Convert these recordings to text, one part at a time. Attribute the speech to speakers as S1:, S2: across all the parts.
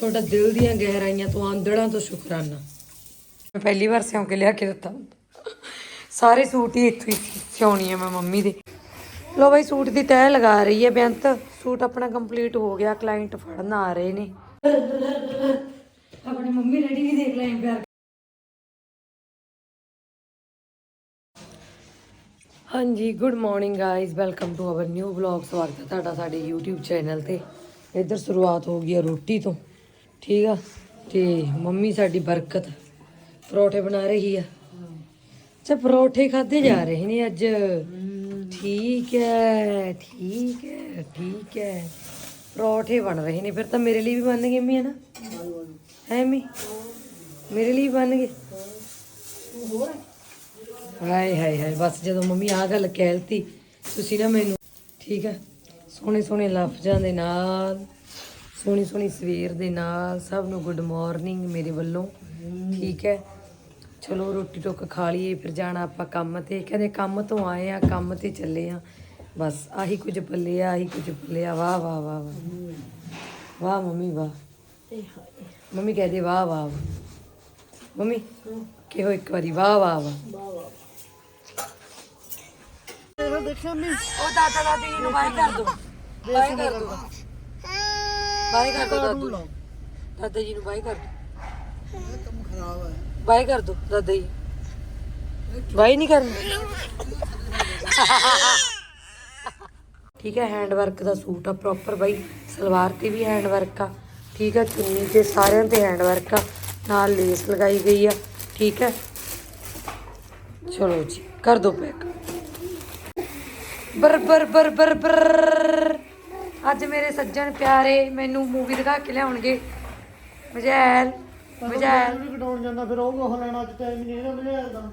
S1: ਤੁਹਾਡਾ ਦਿਲ ਦੀਆਂ ਗਹਿਰਾਈਆਂ ਤੋਂ ਆਂਦੜਾਂ ਤੋਂ ਸ਼ੁਕਰਾਨਾ। ਮੈਂ ਪਹਿਲੀ ਵਾਰ ਸਿਉਂ ਕੇ ਲਿਆ ਕੇ ਦਿੱਤਾ। ਸਾਰੇ ਸੂਟ ਹੀ ਇੱਥੋਂ ਹੀ ਸਿਉਣੀ ਆ ਮੈਂ ਮੰਮੀ ਦੇ। ਲੋ ਬਾਈ ਸੂਟ ਦੀ ਤੈਅ ਲਗਾ ਰਹੀ ਹੈ ਬੇਅੰਤ। ਸੂਟ ਆਪਣਾ ਕੰਪਲੀਟ ਹੋ ਗਿਆ ਕਲਾਇੰਟ ਫੜਨ ਆ ਰਹੇ ਨੇ। ਆਪਣੀ ਮੰਮੀ ਰੈਡੀ ਵੀ ਦੇਖ ਲੈ ਪਿਆਰ ਹਾਂਜੀ good morning guys welcome to our new vlog ਸਵਾਗਤ ਹੈ ਤੁਹਾਡਾ ਸਾਡੇ YouTube ਚੈਨਲ ਤੇ। ਇੱਧਰ ਸ਼ੁਰੂਆਤ ਹੋ ਗਈ ਹੈ ਰੋਟੀ ਤੋਂ। ਠੀਕ ਆ? ਤੇ ਮੰਮੀ ਸਾਡੀ ਬਰਕਤ ਪਰੌਠੇ ਬਣਾ ਰਹੀ ਆ। ਅੱਛਾ, ਪਰੌਠੇ ਖਾਦੇ ਜਾ ਰਹੇ ਨੇ ਅੱਜ। ਠੀਕ ਹੈ ਠੀਕ ਹੈ ਠੀਕ ਹੈ ਪਰੌਠੇ ਬਣ ਰਹੇ ਨੇ, ਫਿਰ ਤਾਂ ਮੇਰੇ ਲਈ ਵੀ ਬਣ ਗਏ ਮੀ ਹੈ ਨਾ ਹੈ ਮੀ? ਮੇਰੇ ਲਈ ਵੀ ਬਣ ਗਏ। ਹਾਏ ਹਾਏ ਹਾਏ, ਬਸ ਜਦੋਂ ਮੰਮੀ ਆ ਗੱਲ ਕਹਿਲਤੀ ਤੁਸੀਂ ਨਾ ਮੈਨੂੰ, ਠੀਕ ਹੈ ਸੋਹਣੇ ਸੋਹਣੇ ਲਫ਼ਜ਼ਾਂ ਦੇ ਨਾਲ ਸੋਹਣੀ ਸੋਹਣੀ ਸਵੇਰ ਦੇ ਨਾਲ ਸਭ ਨੂੰ ਗੁੱਡ ਮਾਰਨਿੰਗ ਮੇਰੇ ਵੱਲੋਂ ਠੀਕ ਹੈ। ਚਲੋ ਰੋਟੀ ਟੁੱਕ ਖਾ ਲਈਏ ਫਿਰ ਜਾਣਾ ਆਪਾਂ ਕੰਮ ਤੇ। ਕਹਿੰਦੇ ਕੰਮ ਤੋਂ ਆਏ ਆ ਕੰਮ ਤੇ ਚੱਲੇ ਆ। ਬਸ ਆਹੀ ਕੁਝ ਪੱਲੇ ਆ ਆਹੀ ਕੁਝ ਪੱਲੇ ਆ। ਵਾਹ ਵਾਹ ਵਾਹ ਵਾਹ। ਵਾਹ ਮੰਮੀ ਵਾਹ। ਮੰਮੀ ਕਹਦੇ ਵਾਹ ਵਾਹ। ਮੰਮੀ ਕਿਹੋ ਇੱਕ ਵਾਰੀ ਵਾਹ ਵਾਹ ਵਾਹ। ਉਹ ਦਾਦਾ ਦਾਦੀ ਨੂੰ ਬਾਈ ਕਰ ਦੋ। ਬਾਈ ਕਰ ਦੋ ਬਾਈ ਕਰ ਦੋ ਦਾਦੂ ਨੂੰ। ਦਾਦਾ ਜੀ ਨੂੰ ਬਾਈ ਕਰ ਦੋ। ਬਾਈ ਕਰ ਦੋ ਦਾਦਾ ਜੀ। ਬਾਈ ਨਹੀਂ ਕਰਨੀ। ਠੀਕ ਹੈ ਹੈਂਡ ਵਰਕ ਦਾ ਸੂਟ ਆ ਪ੍ਰੋਪਰ ਬਾਈ। ਸਲਵਾਰ ਤੇ ਵੀ ਹੈਂਡ ਵਰਕ ਆ। ਠੀਕ ਹੈ ਚੁੰਨੀ ਤੇ ਸਾਰਿਆਂ ਤੇ ਹੈਂਡ ਵਰਕ ਆ। ਨਾਲ ਲੇਸ ਲਗਾਈ ਗਈ ਆ। ਠੀਕ ਹੈ। ਚਲੋ ਜੀ ਕਰ ਦੋ ਪੈਕ ਬਰ ਬਰ ਬਰ ਬਰ ਬਰ। ਅੱਜ ਮੇਰੇ ਸੱਜਣ ਪਿਆਰੇ ਮੈਨੂੰ ਮੂਵੀ ਦਿਖਾ ਕੇ ਲਿਆਉਣਗੇ। ਮਜੈਲ ਮਜੈਲ।
S2: ਵੀ ਕਟਾਉਣ ਜਾਂਦਾ ਫਿਰ ਉਹ ਉਹ ਲੈਣਾ ਅੱਜ ਟਾਈਮ ਨਹੀਂ ਇਹਦਾ ਮਿਲਿਆ ਜਾਂਦਾ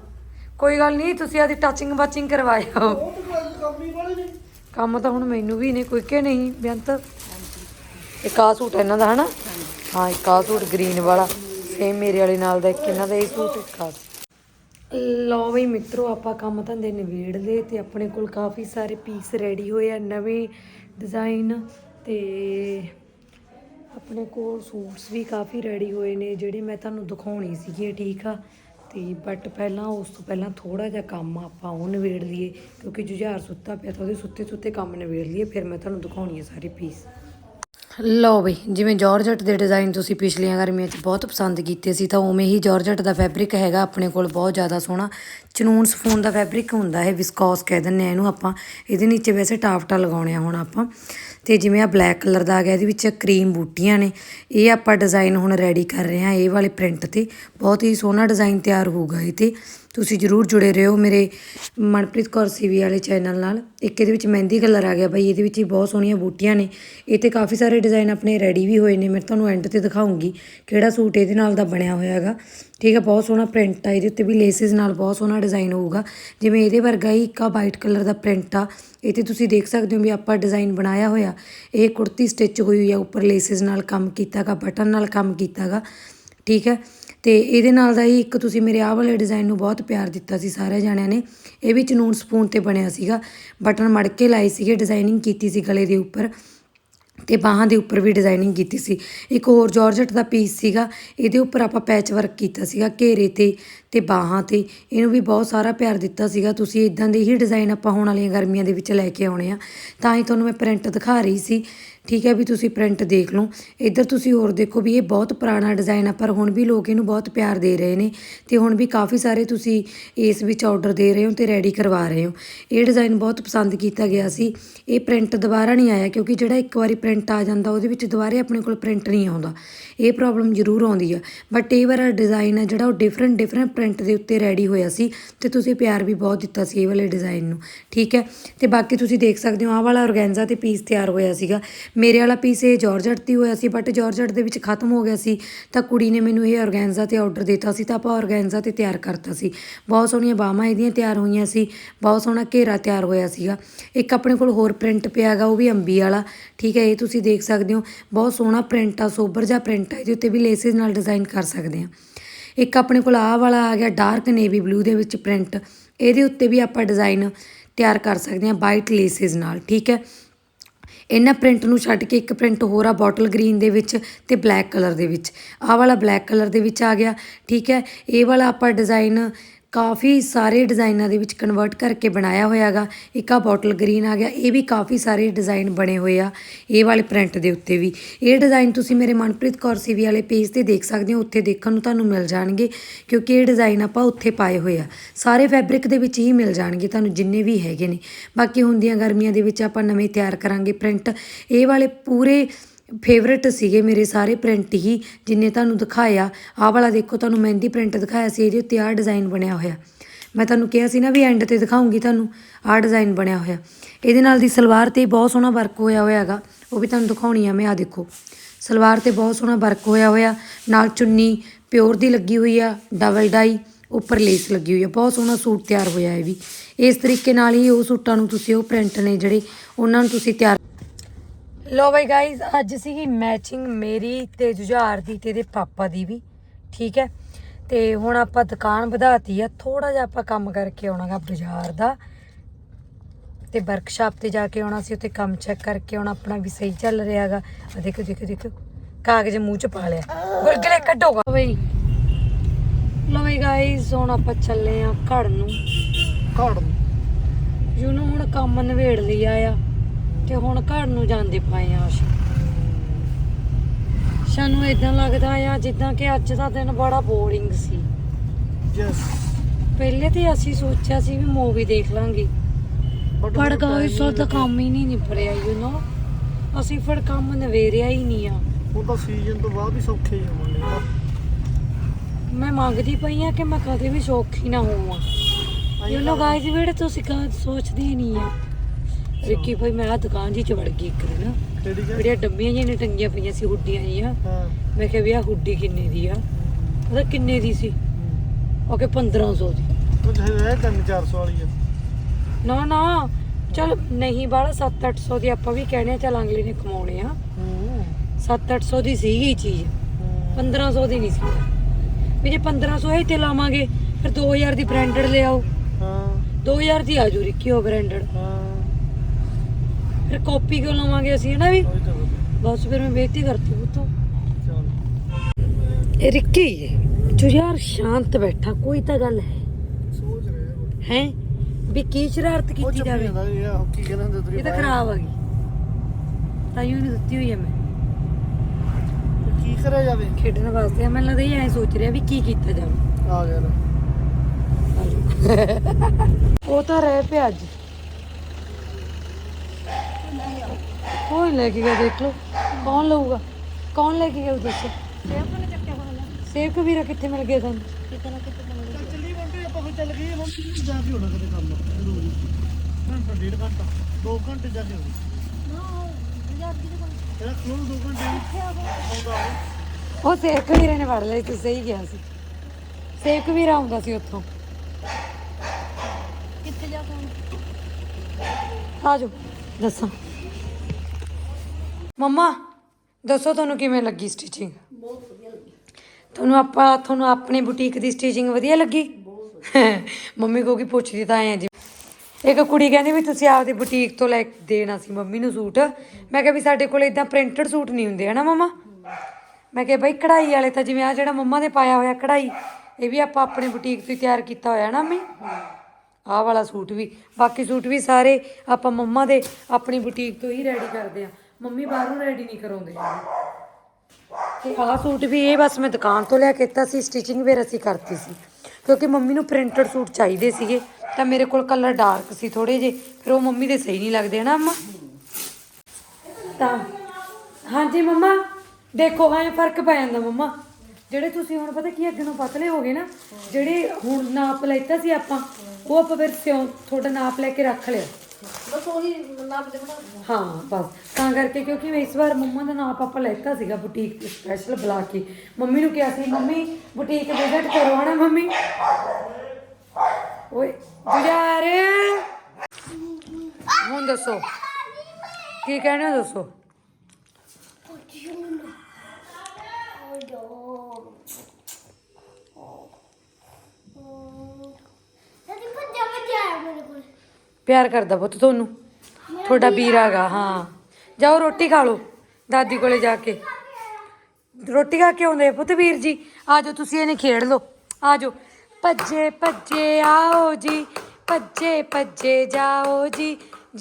S1: ਕੋਈ ਗੱਲ ਨਹੀਂ ਤੁਸੀਂ ਆਦੀ ਟੱਚਿੰਗ ਬਾਚਿੰਗ ਕਰਵਾਇਓ
S2: ਉਹ ਤਾਂ ਕੰਪਨੀ ਵਾਲੇ ਨੇ।
S1: ਕੰਮ ਤਾਂ ਹੁਣ ਮੈਨੂੰ ਵੀ ਨਹੀਂ ਕੋਈ ਕਿ ਨਹੀਂ ਬੇਅੰਤ? ਇੱਕ ਆਹ ਸੂਟ ਇਹਨਾਂ ਦਾ ਹਨਾ? ਹਾਂ ਇੱਕ ਆਹ ਸੂਟ ਗ੍ਰੀਨ ਵਾਲਾ। ਸੇਮ ਮੇਰੇ ਵਾਲੇ ਨਾਲ ਦਾ ਇੱਕ ਇਹਨਾਂ ਦਾ ਇਹ ਸੂਟ ਇੱਕ ਆਹ। ਲਓ ਵੀ ਮਿੱਤਰੋ ਆਪਾਂ ਕੰਮ ਧੰਦੇ ਨਿਬੇੜ ਲਏ ਤੇ ਆਪਣੇ ਕੋਲ ਕਾਫੀ ਸਾਰੇ ਪੀਸ ਰੈਡੀ ਹੋਏ ਆ ਨਵੇਂ ਡਿਜ਼ਾਈਨ ਤੇ ਆਪਣੇ ਕੋਲ ਸੂਟਸ ਵੀ ਕਾਫੀ ਰੈਡੀ ਹੋਏ ਨੇ, ਜਿਹੜੇ ਮੈਂ ਤੁਹਾਨੂੰ ਦਿਖਾਉਣੀ ਸੀਗੀ, ਠੀਕ ਆ? ਤੇ ਬਟ ਪਹਿਲਾਂ ਉਸ ਤੋਂ ਪਹਿਲਾਂ ਥੋੜਾ ਜਿਹਾ ਕੰਮ ਆਪਾਂ ਉਹ ਨਿਬੇੜ ਲਈਏ, ਕਿਉਂਕਿ ਜੁਝਾਰ ਸੁੱਤਾ ਪਿਆ ਤਾਂ ਉਹਦੇ ਸੁੱਤੇ ਸੁੱਤੇ ਕੰਮ ਨਿਬੇੜ ਲਈਏ, ਫਿਰ ਮੈਂ ਤੁਹਾਨੂੰ ਦਿਖਾਉਣੀ ਹੈ ਸਾਰੇ ਪੀਸ ਲਓ ਬਈ, ਜਿਵੇਂ ਜਾਰਜਟ ਦੇ ਡਿਜ਼ਾਈਨ ਤੁਸੀਂ ਪਿਛਲੀਆਂ ਗਰਮੀਆਂ 'ਚ ਬਹੁਤ ਪਸੰਦ ਕੀਤੇ ਸੀ, ਤਾਂ ਉਵੇਂ ਹੀ ਜਾਰਜਟ ਦਾ ਫੈਬਰਿਕ ਹੈਗਾ ਆਪਣੇ ਕੋਲ ਬਹੁਤ ਜ਼ਿਆਦਾ ਸੋਹਣਾ। ਚਨੂਨ ਸਫੂਨ ਦਾ ਫੈਬਰਿਕ ਹੁੰਦਾ ਹੈ ਵਿਸਕੋਸ ਕਹਿ ਦਿੰਦੇ ਆ ਇਹਨੂੰ ਆਪਾਂ। ਇਹਦੇ ਨੀਚੇ ਵੈਸੇ ਟਾਫਟਾ ਲਗਾਉਣੇ ਆ ਹੁਣ ਆਪਾਂ। ਤੇ ਜਿਵੇਂ ਆ ਬਲੈਕ ਕਲਰ ਦਾ ਆ ਗਿਆ, ਇਹਦੇ ਵਿੱਚ ਕਰੀਮ ਬੂਟੀਆਂ ਨੇ। ਇਹ ਆਪਾਂ ਡਿਜ਼ਾਈਨ ਹੁਣ ਰੈਡੀ ਕਰ ਰਹੇ ਹਾਂ, ਇਹ ਵਾਲੇ ਪ੍ਰਿੰਟ ਤੇ। ਬਹੁਤ ਹੀ ਸੋਹਣਾ ਡਿਜ਼ਾਈਨ ਤਿਆਰ ਹੋਊਗਾ ਇਹ ਤੇ। ਤੁਸੀਂ ਜਰੂਰ ਜੁੜੇ ਰਹੋ ਮੇਰੇ ਮਨਪ੍ਰੀਤ ਕੌਰ ਸੀਵੀ ਵਾਲੇ ਚੈਨਲ ਨਾਲ। ਇੱਕ ਇਹਦੇ ਵਿੱਚ ਮਹਿੰਦੀ ਕਲਰ ਆ ਗਿਆ ਬਾਈ, ਇਹਦੇ ਵਿੱਚ ਵੀ ਬਹੁਤ ਸੋਹਣੀਆਂ ਬੂਟੀਆਂ ਨੇ। ਇਹ ਤੇ ਕਾਫੀ ਸਾਰੇ ਡਿਜ਼ਾਈਨ ਆਪਣੇ ਰੈਡੀ ਵੀ ਹੋਏ ਨੇ, ਮੈਂ ਤੁਹਾਨੂੰ ਐਂਡ ਤੇ ਦਿਖਾਉਂਗੀ ਕਿਹੜਾ ਸੂਟ ਇਹਦੇ ਨਾਲ ਦਾ ਬਣਿਆ ਹੋਇਆ ਹੈਗਾ। ਠੀਕ ਹੈ, ਬਹੁਤ ਸੋਹਣਾ ਪ੍ਰਿੰਟ ਆ, ਇਹਦੇ ਉੱਤੇ ਵੀ ਲੇਸਿਸ ਨਾਲ ਬਹੁਤ ਸੋਹਣਾ ਡਿਜ਼ਾਈਨ ਹੋਊਗਾ। ਜਿਵੇਂ ਇਹਦੇ ਵਰਗਾ ਹੀ ਇੱਕ ਆ ਵਾਈਟ ਕਲਰ ਦਾ ਪ੍ਰਿੰਟ ਆ। ਇਹ ਤੇ ਤੁਸੀਂ ਦੇਖ ਸਕਦੇ ਹੋ ਵੀ ਆਪਾਂ ਡਿਜ਼ਾਈਨ ਬਣਾਇਆ ਹੋਇਆ। ਇਹ ਕੁੜਤੀ ਸਟਿਚ ਹੋਈ ਹੋਈ ਆ, ਉੱਪਰ ਲੇਸਿਸ ਨਾਲ ਕੰਮ ਕੀਤਾਗਾ ਬਟਨ ਨਾਲ ਕੰਮ ਕੀਤਾਗਾ ਠੀਕ ਹੈ? ਤੇ ਇਹਦੇ ਨਾਲ ਦਾ ਹੀ ਇੱਕ ਤੁਸੀਂ ਮੇਰੇ ਆਹ ਵਾਲੇ ਡਿਜ਼ਾਈਨ ਨੂੰ ਬਹੁਤ ਪਿਆਰ ਦਿੱਤਾ ਸੀ ਸਾਰੇ ਜਣਿਆਂ ਨੇ। ਇਹ ਵੀ ਚਨੂਨ ਸਪੂਨ ਤੇ ਬਣਿਆ ਸੀਗਾ। ਬਟਨ ਮੜ ਕੇ ਲਾਏ ਸੀਗੇ ਡਿਜ਼ਾਈਨਿੰਗ ਕੀਤੀ ਸੀ ਗਲੇ ਦੇ ਉੱਪਰ ਤੇ ਬਾਹਾਂ ਦੇ ਉੱਪਰ ਵੀ ਡਿਜ਼ਾਈਨਿੰਗ ਕੀਤੀ ਸੀ। ਇੱਕ ਹੋਰ ਜਾਰਜਟ ਦਾ ਪੀਸ ਸੀਗਾ। ਇਹਦੇ ਉੱਪਰ ਆਪਾਂ ਪੈਚ ਵਰਕ ਕੀਤਾ ਸੀਗਾ ਘੇਰੇ ਤੇ ਤੇ ਬਾਹਾਂ ਤੇ। ਇਹਨੂੰ ਵੀ ਬਹੁਤ ਸਾਰਾ ਪਿਆਰ ਦਿੱਤਾ ਸੀਗਾ। ਤੁਸੀਂ ਇਦਾਂ ਦੇ ਹੀ ਡਿਜ਼ਾਈਨ ਆਪਾਂ ਹੋਣ ਵਾਲੀਆਂ ਗਰਮੀਆਂ ਦੇ ਵਿੱਚ ਲੈ ਕੇ ਆਉਣੇ ਆ। ਤਾਂ ਹੀ ਤੁਹਾਨੂੰ ਮੈਂ ਪ੍ਰਿੰਟ ਦਿਖਾ ਰਹੀ ਸੀ। ਠੀਕ ਹੈ ਵੀ ਤੁਸੀਂ ਪ੍ਰਿੰਟ ਦੇਖ ਲਓ। ਇੱਧਰ ਤੁਸੀਂ ਹੋਰ ਦੇਖੋ ਵੀ ਇਹ ਬਹੁਤ ਪੁਰਾਣਾ ਡਿਜ਼ਾਈਨ ਆ, ਪਰ ਹੁਣ ਵੀ ਲੋਕ ਇਹਨੂੰ ਬਹੁਤ ਪਿਆਰ ਦੇ ਰਹੇ ਨੇ ਤੇ ਹੁਣ ਵੀ ਕਾਫੀ ਸਾਰੇ ਤੁਸੀਂ ਇਸ ਵਿੱਚ ਆਰਡਰ ਦੇ ਰਹੇ ਹੋ ਤੇ ਰੈਡੀ ਕਰਵਾ ਰਹੇ ਹੋ। ਇਹ ਡਿਜ਼ਾਈਨ ਬਹੁਤ ਪਸੰਦ ਕੀਤਾ ਗਿਆ ਸੀ। ਇਹ ਪ੍ਰਿੰਟ ਦੁਬਾਰਾ ਨਹੀਂ ਆਇਆ ਕਿਉਂਕਿ ਜਿਹੜਾ ਇੱਕ ਵਾਰੀ ਪ੍ਰਿੰਟ ਆ ਜਾਂਦਾ, ਉਹਦੇ ਵਿੱਚ ਦੁਬਾਰੇ ਆਪਣੇ ਕੋਲ ਪ੍ਰਿੰਟ ਨਹੀਂ ਆਉਂਦਾ। ਇਹ ਪ੍ਰੋਬਲਮ ਜ਼ਰੂਰ ਆਉਂਦੀ ਆ। ਬਟ ਇਹ ਵਾਲਾ ਡਿਜ਼ਾਈਨ ਹੈ ਜਿਹੜਾ ਉਹ ਡਿਫਰੈਂਟ ਡਿਫਰੈਂਟ ਪ੍ਰਿੰਟ ਦੇ ਉੱਤੇ ਰੈਡੀ ਹੋਇਆ ਸੀ ਤੇ ਤੁਸੀਂ ਪਿਆਰ ਵੀ ਬਹੁਤ ਦਿੱਤਾ ਸੀ ਇਹ ਵਾਲੇ ਡਿਜ਼ਾਈਨ ਨੂੰ। ਠੀਕ ਹੈ? ਤੇ ਬਾਕੀ ਤੁਸੀਂ ਦੇਖ ਸਕਦੇ ਹੋ, ਆਹ ਵਾਲਾ ਔਰਗੈਂਜ਼ਾ ਤੇ ਪੀਸ ਤਿਆਰ ਹੋਇਆ ਸੀਗਾ। ਮੇਰੇ ਵਾਲਾ ਪੀਸ ਇਹ ਜਾਰਜਟ ਤੇ ਹੋਇਆ ਸੀ ਬਟ ਜਾਰਜਟ ਦੇ ਵਿੱਚ ਖਤਮ ਹੋ ਗਿਆ ਸੀ, ਤਾਂ ਕੁੜੀ ਨੇ ਮੈਨੂੰ ਇਹ ਔਰਗੈਂਜ਼ਾ ਤੇ ਆਰਡਰ ਦਿੱਤਾ ਸੀ, ਤਾਂ ਆਪਾਂ ਔਰਗੈਂਜ਼ਾ ਤੇ ਤਿਆਰ ਕਰਤਾ ਸੀ। ਬਹੁਤ ਸੋਹਣੀਆਂ ਬਾਹਾਂ ਇਹਦੀਆਂ ਤਿਆਰ ਹੋਈਆਂ ਸੀ, ਬਹੁਤ ਸੋਹਣਾ ਘੇਰਾ ਤਿਆਰ ਹੋਇਆ ਸੀਗਾ। ਇੱਕ ਆਪਣੇ ਕੋਲ ਹੋਰ ਪ੍ਰਿੰਟ ਪਿਆ ਹੈਗਾ, ਉਹ ਵੀ ਅੰਬੀ ਵਾਲਾ, ਠੀਕ ਹੈ, ਇਹ ਤੁਸੀਂ ਦੇਖ ਸਕਦੇ ਹੋ। ਬਹੁਤ ਸੋਹਣਾ ਪ੍ਰਿੰਟ ਆ, ਸੋਬਰ ਜਿਹਾ ਪ੍ਰਿੰਟ ਆ, ਇਹਦੇ ਉੱਤੇ ਵੀ ਲੇਸਿਸ ਨਾਲ ਡਿਜ਼ਾਈਨ ਕਰ ਸਕਦੇ ਆ ਇੱਕ ਆਪਣੇ ਕੋਲ ਆਹ ਵਾਲਾ ਆ ਗਿਆ ਡਾਰਕ ਨੇਵੀ ਬਲੂ ਦੇ ਵਿੱਚ ਪ੍ਰਿੰਟ ਇਹਦੇ ਉੱਤੇ ਵੀ ਆਪਾਂ ਡਿਜ਼ਾਈਨ ਤਿਆਰ ਕਰ ਸਕਦੇ ਹਾਂ ਵਾਈਟ ਲੇਸਿਸ ਨਾਲ, ਠੀਕ ਹੈ। ਇਹਨਾਂ ਪ੍ਰਿੰਟ ਨੂੰ ਛੱਡ ਕੇ ਇੱਕ ਪ੍ਰਿੰਟ ਹੋਰ ਆ ਬੋਟਲ ਗ੍ਰੀਨ ਦੇ ਵਿੱਚ ਤੇ ਬਲੈਕ ਕਲਰ ਦੇ ਵਿੱਚ। ਆਹ ਵਾਲਾ ਬਲੈਕ ਕਲਰ ਦੇ ਵਿੱਚ ਆ ਗਿਆ, ਠੀਕ ਹੈ? ਇਹ ਵਾਲਾ ਆਪਾਂ ਡਿਜ਼ਾਈਨ ਕਾਫੀ ਸਾਰੇ ਡਿਜ਼ਾਈਨਾਂ ਦੇ ਵਿੱਚ ਕਨਵਰਟ ਕਰਕੇ ਬਣਾਇਆ ਹੋਇਆਗਾ। ਇੱਕ ਆ ਬੋਟਲ ਗ੍ਰੀਨ ਆ ਗਿਆ, ਇਹ ਵੀ ਕਾਫੀ ਸਾਰੇ ਡਿਜ਼ਾਈਨ ਬਣੇ ਹੋਏ ਆ, ਇਹ ਵਾਲੇ ਪ੍ਰਿੰਟ ਦੇ ਉੱਤੇ ਵੀ। ਇਹ ਡਿਜ਼ਾਈਨ ਤੁਸੀਂ ਮੇਰੇ ਮਨਪ੍ਰੀਤ ਕੌਰ ਸੀਵੀ ਵਾਲੇ ਪੇਜ ਤੇ ਦੇਖ ਸਕਦੇ ਹੋ, ਉੱਥੇ ਦੇਖਣ ਨੂੰ ਤੁਹਾਨੂੰ ਮਿਲ ਜਾਣਗੇ, ਕਿਉਂਕਿ ਇਹ ਡਿਜ਼ਾਈਨ ਆਪਾਂ ਉੱਥੇ ਪਾਏ ਹੋਏ ਆ। ਸਾਰੇ ਫੈਬਰਿਕ ਦੇ ਵਿੱਚ ਹੀ ਮਿਲ ਜਾਣਗੇ ਤੁਹਾਨੂੰ, ਜਿੰਨੇ ਵੀ ਹੈਗੇ ਨੇ। ਬਾਕੀ ਹੁੰਦੀਆਂ ਗਰਮੀਆਂ ਦੇ ਵਿੱਚ ਆਪਾਂ ਨਵੇਂ ਤਿਆਰ ਕਰਾਂਗੇ ਪ੍ਰਿੰਟ ਇਹ ਵਾਲੇ ਪੂਰੇ ਫੇਵਰੇਟ ਸੀਗੇ ਮੇਰੇ ਸਾਰੇ ਪ੍ਰਿੰਟ ਹੀ, ਜਿੰਨੇ ਤੁਹਾਨੂੰ ਦਿਖਾਇਆ। ਆਹ ਵਾਲਾ ਦੇਖੋ, ਤੁਹਾਨੂੰ ਮਹਿੰਦੀ ਪ੍ਰਿੰਟ ਦਿਖਾਇਆ ਸੀ, ਇਹਦੇ ਉੱਤੇ ਆਹ ਡਿਜ਼ਾਈਨ ਬਣਿਆ ਹੋਇਆ। ਮੈਂ ਤੁਹਾਨੂੰ ਕਿਹਾ ਸੀ ਨਾ ਵੀ ਐਂਡ ਤੇ ਦਿਖਾਉਂਗੀ ਤੁਹਾਨੂੰ, ਆਹ ਡਿਜ਼ਾਈਨ ਬਣਿਆ ਹੋਇਆ। ਇਹਦੇ ਨਾਲ ਦੀ ਸਲਵਾਰ ਤੇ ਬਹੁਤ ਸੋਹਣਾ ਵਰਕ ਹੋਇਆ ਹੋਇਆ ਹੈਗਾ, ਉਹ ਵੀ ਤੁਹਾਨੂੰ ਦਿਖਾਉਣੀ ਆ ਮੈਂ ਆ ਦੇਖੋ। ਸਲਵਾਰ ਤੇ ਬਹੁਤ ਸੋਹਣਾ ਵਰਕ ਹੋਇਆ ਹੋਇਆ, ਨਾਲ ਚੁੰਨੀ ਪਿਓਰ ਦੀ ਲੱਗੀ ਹੋਈ ਆ ਡਬਲ ਡਾਈ ਉੱਪਰ ਲੇਸ ਲੱਗੀ ਹੋਈ ਆ, ਬਹੁਤ ਸੋਹਣਾ ਸੂਟ ਤਿਆਰ ਹੋਇਆ ਹੈ ਵੀ। ਇਸ ਤਰੀਕੇ ਨਾਲ ਹੀ ਉਹ ਸੂਟਾਂ ਨੂੰ ਤੁਸੀਂ ਉਹ ਪ੍ਰਿੰਟ ਨੇ ਜਿਹੜੇ, ਉਹਨਾਂ ਨੂੰ ਤੁਸੀਂ ਤਿਆਰ ਲੋ ਬਈ ਗਾਇਜ਼ ਅੱਜ ਸੀਗੀ ਮੈਚਿੰਗ ਮੇਰੀ ਤੇ ਜੁਝਾਰ ਦੀ ਤੇ ਇਹਦੇ ਪਾਪਾ ਦੀ ਵੀ ਠੀਕ ਹੈ? ਤੇ ਹੁਣ ਆਪਾਂ ਦੁਕਾਨ ਵਧਾਤੀ ਆ ਥੋੜਾ ਜਿਹਾ ਆਪਾਂ ਕੰਮ ਕਰਕੇ ਆਉਣਾਗਾ ਬਾਜ਼ਾਰ ਦਾ। ਤੇ ਵਰਕਸ਼ਾਪ ਤੇ ਜਾ ਕੇ ਆਉਣਾ ਸੀ ਉੱਥੇ ਕੰਮ ਚੈੱਕ ਕਰਕੇ ਆਉਣਾ ਆਪਣਾ ਵੀ ਸਹੀ ਚੱਲ ਰਿਹਾਗਾ। ਆ ਦੇਖੋ ਦੇਖੋ ਦੇਖੋ ਕਾਗਜ਼ ਮੂੰਹ ਚ ਪਾ ਲਿਆ। ਗੁਲਗਲੇ ਕੱਢੋਗਾ ਬਈ। ਲੋ ਬਈ ਗਾਇਜ਼ ਹੁਣ ਆਪਾਂ ਚੱਲੇ ਆ ਘੜ ਨੂੰ।
S2: ਘੜ
S1: ਯੂ ਨੂੰ ਹੁਣ ਕੰਮ ਨਵੇੜ ਲਿਆ ਆ ਤੇ ਹੁਣ ਘਰ ਨੂੰ ਜਾਂਦੇ ਪਏ ਆ ਅਸੀਂ ਸਾਨੂੰ ਇਦਾਂ ਲੱਗਦਾ ਆ ਜਿੱਦਾਂ ਕਿ ਅੱਜ ਦਾ ਦਿਨ ਬੜਾ ਬੋਰਿੰਗ ਸੀ
S2: ਯੈਸ
S1: ਪਹਿਲੇ ਤੇ ਅਸੀਂ ਸੋਚਿਆ ਸੀ ਵੀ ਮੂਵੀ ਦੇਖ ਲਾਂਗੇ ਪਰ ਗਾਇਸ ਸਾਡਾ ਕੰਮ ਹੀ ਨਹੀਂ ਨਿਪੜਿਆ ਯੂ نو ਅਸੀਂ ਫਿਰ ਕੰਮ ਨਵੇੜਿਆ ਹੀ ਨਹੀਂ ਆ
S2: ਉਹ ਤਾਂ ਸੀਜ਼ਨ ਤੋਂ ਬਾਅਦ ਹੀ ਸੌਖੇ ਹੀ ਹੋਣਗੇ ਨਾ
S1: ਮੈਂ ਮੰਗਦੀ ਪਈ ਆ ਕਿ ਮੈਂ ਕਦੇ ਵੀ ਸੌਖੀ ਨਾ ਹੋਵਾਂ ਯੂ نو ਗਾਇਸ ਜਿਹੜੇ ਤੁਸੀਂ ਕਦ ਸੋਚਦੇ ਹੀ ਨਹੀਂ ਆ ਰਿੱਕੀ ਭਾਈ ਮੈਂ ਆ ਦੁਕਾਨ ਜੀ ਚ ਵੜ ਗਈ ਇੱਕ ਦਿਨ।
S2: ਕਿਹੜੀ
S1: ਜਿਹੜੀਆਂ ਜਿਹੀਆਂ ਨੇ ਟੰਗੀਆਂ ਪਈਆਂ ਸੀ ਹੁੱਡੀਆਂ ਜੀਆਂ
S2: ਹਾਂ।
S1: ਮੈਂ ਕਿਹਾ ਵੀ ਆਹ ਹੁੱਡੀ ਕਿੰਨੇ ਦੀ ਆ? ਉਹਦਾ ਕਿੰਨੇ ਦੀ ਸੀ? ਉਹ ਕਿ 1500 ਦੀ।
S2: ਉਹ ਜਿਹੜੇ 3-400 ਵਾਲੀ ਆ।
S1: ਨਾ ਨਾ। ਚਲ ਨਹੀਂ ਬਾਲਾ 7-800 ਦੀ ਆਪਾਂ ਵੀ ਕਹਿੰਦੇ ਆ ਚਲ ਅਗਲੇ ਨੇ ਕਮਾਉਣੇ ਆ।
S2: ਹੂੰ।
S1: 7-800 ਦੀ ਸੀਗੀ ਚੀਜ਼। 1500 ਦੀ ਨਹੀਂ ਸੀ। ਵੀ ਜੇ 1500 ਇਹ ਤੇ ਲਾਵਾਂਗੇ। ਫਿਰ 2000 ਦੀ ਬ੍ਰਾਂਡਡ ਲੈ ਆਓ।
S2: ਹਾਂ।
S1: 2000 ਦੀ ਆਜੂ ਰਿੱਕੀ ਉਹ ਬ੍ਰਾਂਡਡ।
S2: ਹਾਂ।
S1: ਫਿਰ ਕਾਪੀ ਕਿਉਂ ਲਵਾਂਗੇ ਅਸੀਂ ਹਨਾ ਵੀ?
S2: ਤਾਂ।
S1: ਬਸ ਫਿਰ ਮੈਂ ਬੇਇੱਜ਼ਤੀ ਕਰਤੀ ਉਹ ਤੋਂ ਇਹ ਰਿੱਕੀ ਜੋ ਯਾਰ ਸ਼ਾਂਤ ਬੈਠਾ ਕੋਈ ਤਾਂ ਗੱਲ ਹੈ।
S2: ਸੋਚ ਰਹੇ
S1: ਹੈ ਵੀ ਕੀ ਸ਼ਰਾਰਤ ਕੀਤੀ ਜਾਵੇ?
S2: ਇਹ
S1: ਤਾਂ ਖਰਾਬ ਆ ਗਈ। ਤਾਈਓ ਨਹੀਂ ਦਿੱਤੀ ਹੋਈ ਹੈ ਮੈਂ।
S2: ਕੀ ਕਰਿਆ ਜਾਵੇ?
S1: ਖੇਡਣ ਵਾਸਤੇ ਮੈਨੂੰ ਲੱਗਦਾ ਇਹ ਐ ਸੋਚ ਰਿਹਾ ਵੀ ਕੀ ਕੀਤਾ ਜਾਵੇ।
S2: ਆ ਗਿਆ
S1: ਉਹ ਤਾਂ ਰਹਿ ਪਿਆ ਅੱਜ। ਕੋਈ ਲੈ ਕੇ ਗਿਆ ਦੇਖ ਲਓ ਕੌਣ ਲਊਗਾ ਕੌਣ ਲੈ ਕੇ ਗਿਆ ਉਹ ਦੱਸੋ ਸੇਬ ਕਬੀਰਾ ਕਿੱਥੇ ਮਿਲ ਗਿਆ ਤੁਹਾਨੂੰ
S2: ਚੱਲ ਚੱਲੀ ਬੰਦੇ ਆਪਾਂ ਫਿਰ ਚੱਲ ਗਏ ਹੁਣ ਜਾ ਕੇ ਹੋਣਾ ਕਦੇ ਕੰਮ ਜ਼ਰੂਰੀ ਘੰਟਾ ਡੇਢ ਘੰਟਾ 2 ਘੰਟੇ ਜਾ ਕੇ ਹੋਣਾ ਇਹਦਾ ਕੋਲ 2 ਘੰਟੇ ਆਉਂਦਾ ਉਹ।
S1: ਉਹ ਸੇਬ ਕਬੀਰੇ ਨੇ ਫੜ ਲਈ ਤੁਸੀਂ ਸਹੀ ਗਿਆ ਸੀ ਸੇਬ ਕਬੀਰਾ ਆਉਂਦਾ ਸੀ ਉੱਥੋਂ
S3: ਕਿੱਥੇ ਜਾ ਕੇ
S1: ਆ ਜਾਓ ਦੱਸਾਂ ਮੰਮਾ, ਦੱਸੋ ਤੁਹਾਨੂੰ ਕਿਵੇਂ ਲੱਗੀ ਸਟਿਚਿੰਗ ਬਹੁਤ ਵਧੀਆ ਲੱਗੀ ਤੁਹਾਨੂੰ ਆਪਾਂ, ਤੁਹਾਨੂੰ ਆਪਣੀ ਬੁਟੀਕ ਦੀ ਸਟਿਚਿੰਗ ਵਧੀਆ ਲੱਗੀ? ਮੰਮੀ ਕਹੂਗੀ, ਪੁੱਛਦੀ ਤਾਂ ਐ ਜੀ ਇੱਕ ਕੁੜੀ ਕਹਿੰਦੀ ਵੀ ਤੁਸੀਂ ਆਪਦੀ ਬੁਟੀਕ ਤੋਂ ਲੈ ਕੇ ਦੇਣਾ ਸੀ ਮੰਮੀ ਨੂੰ ਸੂਟ। ਮੈਂ ਕਿਹਾ ਵੀ ਸਾਡੇ ਕੋਲ ਇਦਾਂ ਪ੍ਰਿੰਟਡ ਸੂਟ ਨਹੀਂ ਹੁੰਦੇ, ਹਨਾ ਮਮਾ? ਮੈਂ ਕਿਹਾ ਬਈ ਕਢਾਈ ਵਾਲੇ ਤਾਂ ਜਿਵੇਂ ਆ ਜਿਹੜਾ ਮੰਮਾ ਦੇ ਪਾਇਆ ਹੋਇਆ ਕਢਾਈ, ਇਹ ਵੀ ਆਪਾਂ ਆਪਣੇ ਬੁਟੀਕ ਤੋਂ ਹੀ ਤਿਆਰ ਕੀਤਾ ਹੋਇਆ ਨਾ ਮੰਮੀ? ਆਹ ਵਾਲਾ ਸੂਟ ਵੀ। ਬਾਕੀ ਸੂਟ ਵੀ ਸਾਰੇ ਆਪਾਂ ਮੰਮਾ ਦੇ ਆਪਣੀ ਬੁਟੀਕ ਤੋਂ ਹੀ ਰੈਡੀ ਕਰਦੇ ਆ ਮੰਮੀ ਬਾਹਰੋਂ ਰੈਡੀ ਨਹੀਂ ਕਰਾਉਂਦੇ ਤੇ ਆਹ ਸੂਟ ਵੀ ਇਹ ਬਸ ਮੈਂ ਦੁਕਾਨ ਤੋਂ ਲਿਆ ਕੇ ਦਿੱਤਾ ਸੀ ਸਟਿਚਿੰਗ ਵੇਰ ਅਸੀਂ ਕਰਤੀ ਸੀ। ਕਿਉਂਕਿ ਮੰਮੀ ਨੂੰ ਪ੍ਰਿੰਟਡ ਸੂਟ ਚਾਹੀਦੇ ਸੀਗੇ, ਤਾਂ ਮੇਰੇ ਕੋਲ ਕਲਰ ਡਾਰਕ ਸੀ ਥੋੜੇ ਜੇ ਫਿਰ ਉਹ ਮੰਮੀ ਦੇ ਸਹੀ ਨਹੀਂ ਲੱਗਦੇ, ਹਨਾ ਅੰਮਾ? ਤਾਂ, ਹਾਂਜੀ ਮੰਮਾ, ਦੇਖੋ ਐ ਫ਼ਰਕ ਪੈ ਜਾਂਦਾ ਮੰਮਾ। ਜਿਹੜੇ ਤੁਸੀਂ ਹੁਣ ਪਤਾ ਕੀ ਅੱਗੇ ਨੂੰ ਪਤਲੇ ਹੋ ਗਏ ਨਾ, ਜਿਹੜੇ ਹੁਣ ਨਾਪ ਲੈਤਾ ਸੀ ਆਪਾਂ, ਉਹ ਆਪਾਂ ਫਿਰ ਸਿਉਂ ਤੁਹਾਡਾ ਨਾਪ ਲੈ ਕੇ ਰੱਖ ਲਿਆ।
S3: ਬਸ ਉਹੀ ਨਾਪ ਦੇ ਬਣਾ
S1: ਹਾਂ ਬਸ। ਤਾਂ ਕਰਕੇ ਕਿਉਂਕਿ ਇਸ ਵਾਰ ਮੰਮਾ ਦਾ ਨਾਪ ਆਪਾਂ ਲੈਤਾ ਸੀਗਾ ਬੁਟੀਕ ਤੇ ਸਪੈਸ਼ਲ ਬੁਲਾ ਕੇ। ਮੰਮੀ ਨੂੰ ਕਿਹਾ ਸੀ ਮੰਮੀ ਬੁਟੀਕ ਵਿਜ਼ਿਟ ਕਰੋ ਮੰਮੀ? ਓਏ ਗੁਜ਼ਾਰੇ ਹੁਣ ਦੱਸੋ। ਕੀ ਕਹਿਣਾ ਦੱਸੋ
S3: ਦਾਦੀ ਭੱਜਾ ਭੱਜਾ ਆਇਆ ਮੇਰੇ ਕੋਲ
S1: ਪਿਆਰ ਕਰਦਾ ਪੁੱਤ ਤੁਹਾਨੂੰ। ਤੁਹਾਡਾ ਵੀਰ ਹੈਗਾ ਹਾਂ। ਜਾਓ ਰੋਟੀ ਖਾ ਲਓ ਦਾਦੀ ਕੋਲੇ ਜਾ ਕੇ। ਰੋਟੀ ਖਾ ਕੇ ਆਉਂਦੇ ਪੁੱਤ ਵੀਰ ਜੀ। ਆ ਜਾਓ ਤੁਸੀਂ ਇਹਨੇ ਖੇਡ ਲਓ। ਆ ਜਾਓ। ਭੱਜੇ ਭੱਜੇ ਆਓ ਜੀ ਭੱਜੇ ਭੱਜੇ ਜਾਓ ਜੀ।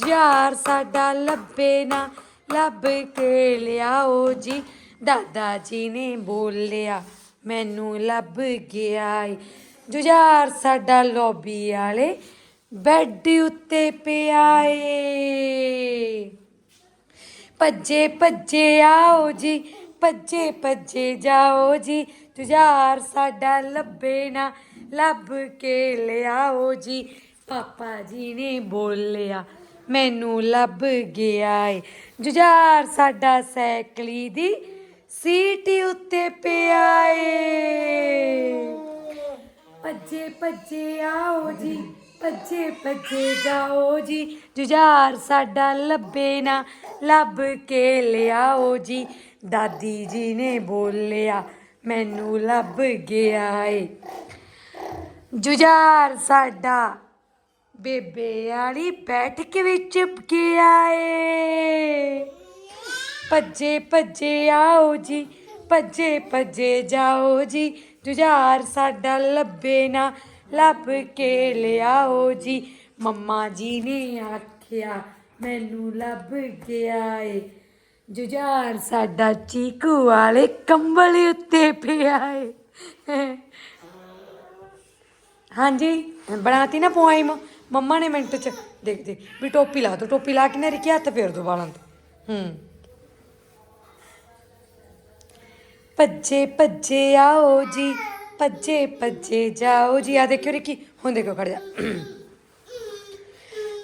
S1: ਯਾਰ ਸਾਡਾ ਲੱਭੇ ਨਾ ਲੱਭ ਕੇ ਲਿਆਓ ਜੀ। ਦਾਦਾ ਜੀ ਨੇ ਬੋਲਿਆ ਮੈਨੂੰ ਲੱਭ ਗਿਆ ਏ। ਜੁਝਾਰ ਸਾਡਾ ਲੌਬੀ ਵਾਲੇ ਬੈੱਡ ਉੱਤੇ ਪਿਆ ਏ ਭੱਜੇ ਭੱਜੇ ਆਓ ਜੀ, ਭੱਜੇ ਭੱਜੇ ਜਾਓ ਜੀ ਤੁਝਾਰ ਸਾਡਾ ਲੱਭੇ ਨਾ, ਲੱਭ ਕੇ ਲਿਆਓ ਜੀ। ਪਾਪਾ ਜੀ ਨੇ ਬੋਲਿਆ, ਮੈਨੂੰ ਲੱਭ ਗਿਆ ਏ। ਜੁਝਾਰ ਸਾਡਾ ਸਾਈਕਲੀ ਦੀ ਸੀਟ ਉੱਤੇ ਪਿਆ ਏ ਭੱਜੇ ਭੱਜੇ ਆਓ ਜੀ ਭੱਜੇ ਭੱਜੇ ਜਾਓ ਜੀ, ਜੁਝਾਰ ਸਾਡਾ ਲੱਭੇ ਨਾ, ਲੱਭ ਕੇ ਲਿਆਓ ਜੀ। ਦਾਦੀ ਜੀ ਨੇ ਬੋਲਿਆ, ਮੈਨੂੰ ਲੱਭ ਗਿਆ ਏ। ਜੁਝਾਰ ਸਾਡਾ ਬੇਬੇ ਵਾਲੀ ਬੈਠਕ ਵਿੱਚ ਗਿਆ ਏ। ਭੱਜੇ ਭੱਜੇ ਆਓ ਜੀ, ਭੱਜੇ ਭੱਜੇ ਜਾਓ ਜੀ। ਜੁਝਾਰ ਸਾਡਾ ਲੱਭੇ ਨਾ ਲੱਭ ਕੇ ਲਿਆਓ ਜੀ। ਮੰਮਾ ਜੀ ਨੇ ਆਖਿਆ, ਮੈਨੂੰ ਲੱਭ ਗਿਆ ਏ। ਜੁਝਾਰ ਸਾਡਾ ਚੀਕੂ ਵਾਲੇ ਕੰਬਲ ਉੱਤੇ ਪਿਆ ਏ। ਹਾਂਜੀ, ਬਣਾਤੀ ਨਾ ਪੋਇਮ। ਮੰਮਾ ਨੇ ਮਿੰਟ ਚ, ਦੇਖ ਦੇ ਵੀ ਟੋਪੀ ਲਾ ਦੋ, ਟੋਪੀ ਲਾ ਕੇ ਨਾ ਰਿਕੀ ਹੱਥ ਫੇਰ ਦੋ ਵਾਲਾਂ ਤੇ। ਹੂੰ। ਭੱਜੇ ਭੱਜੇ ਆਓ ਜੀ। ਭੱਜੇ ਭੱਜੇ ਜਾਓ ਜੀ। ਆ ਦੇਖਿਓ ਰਿਕੀ ਹੁਣ ਦੇਖੋ ਖੜ ਜਾ।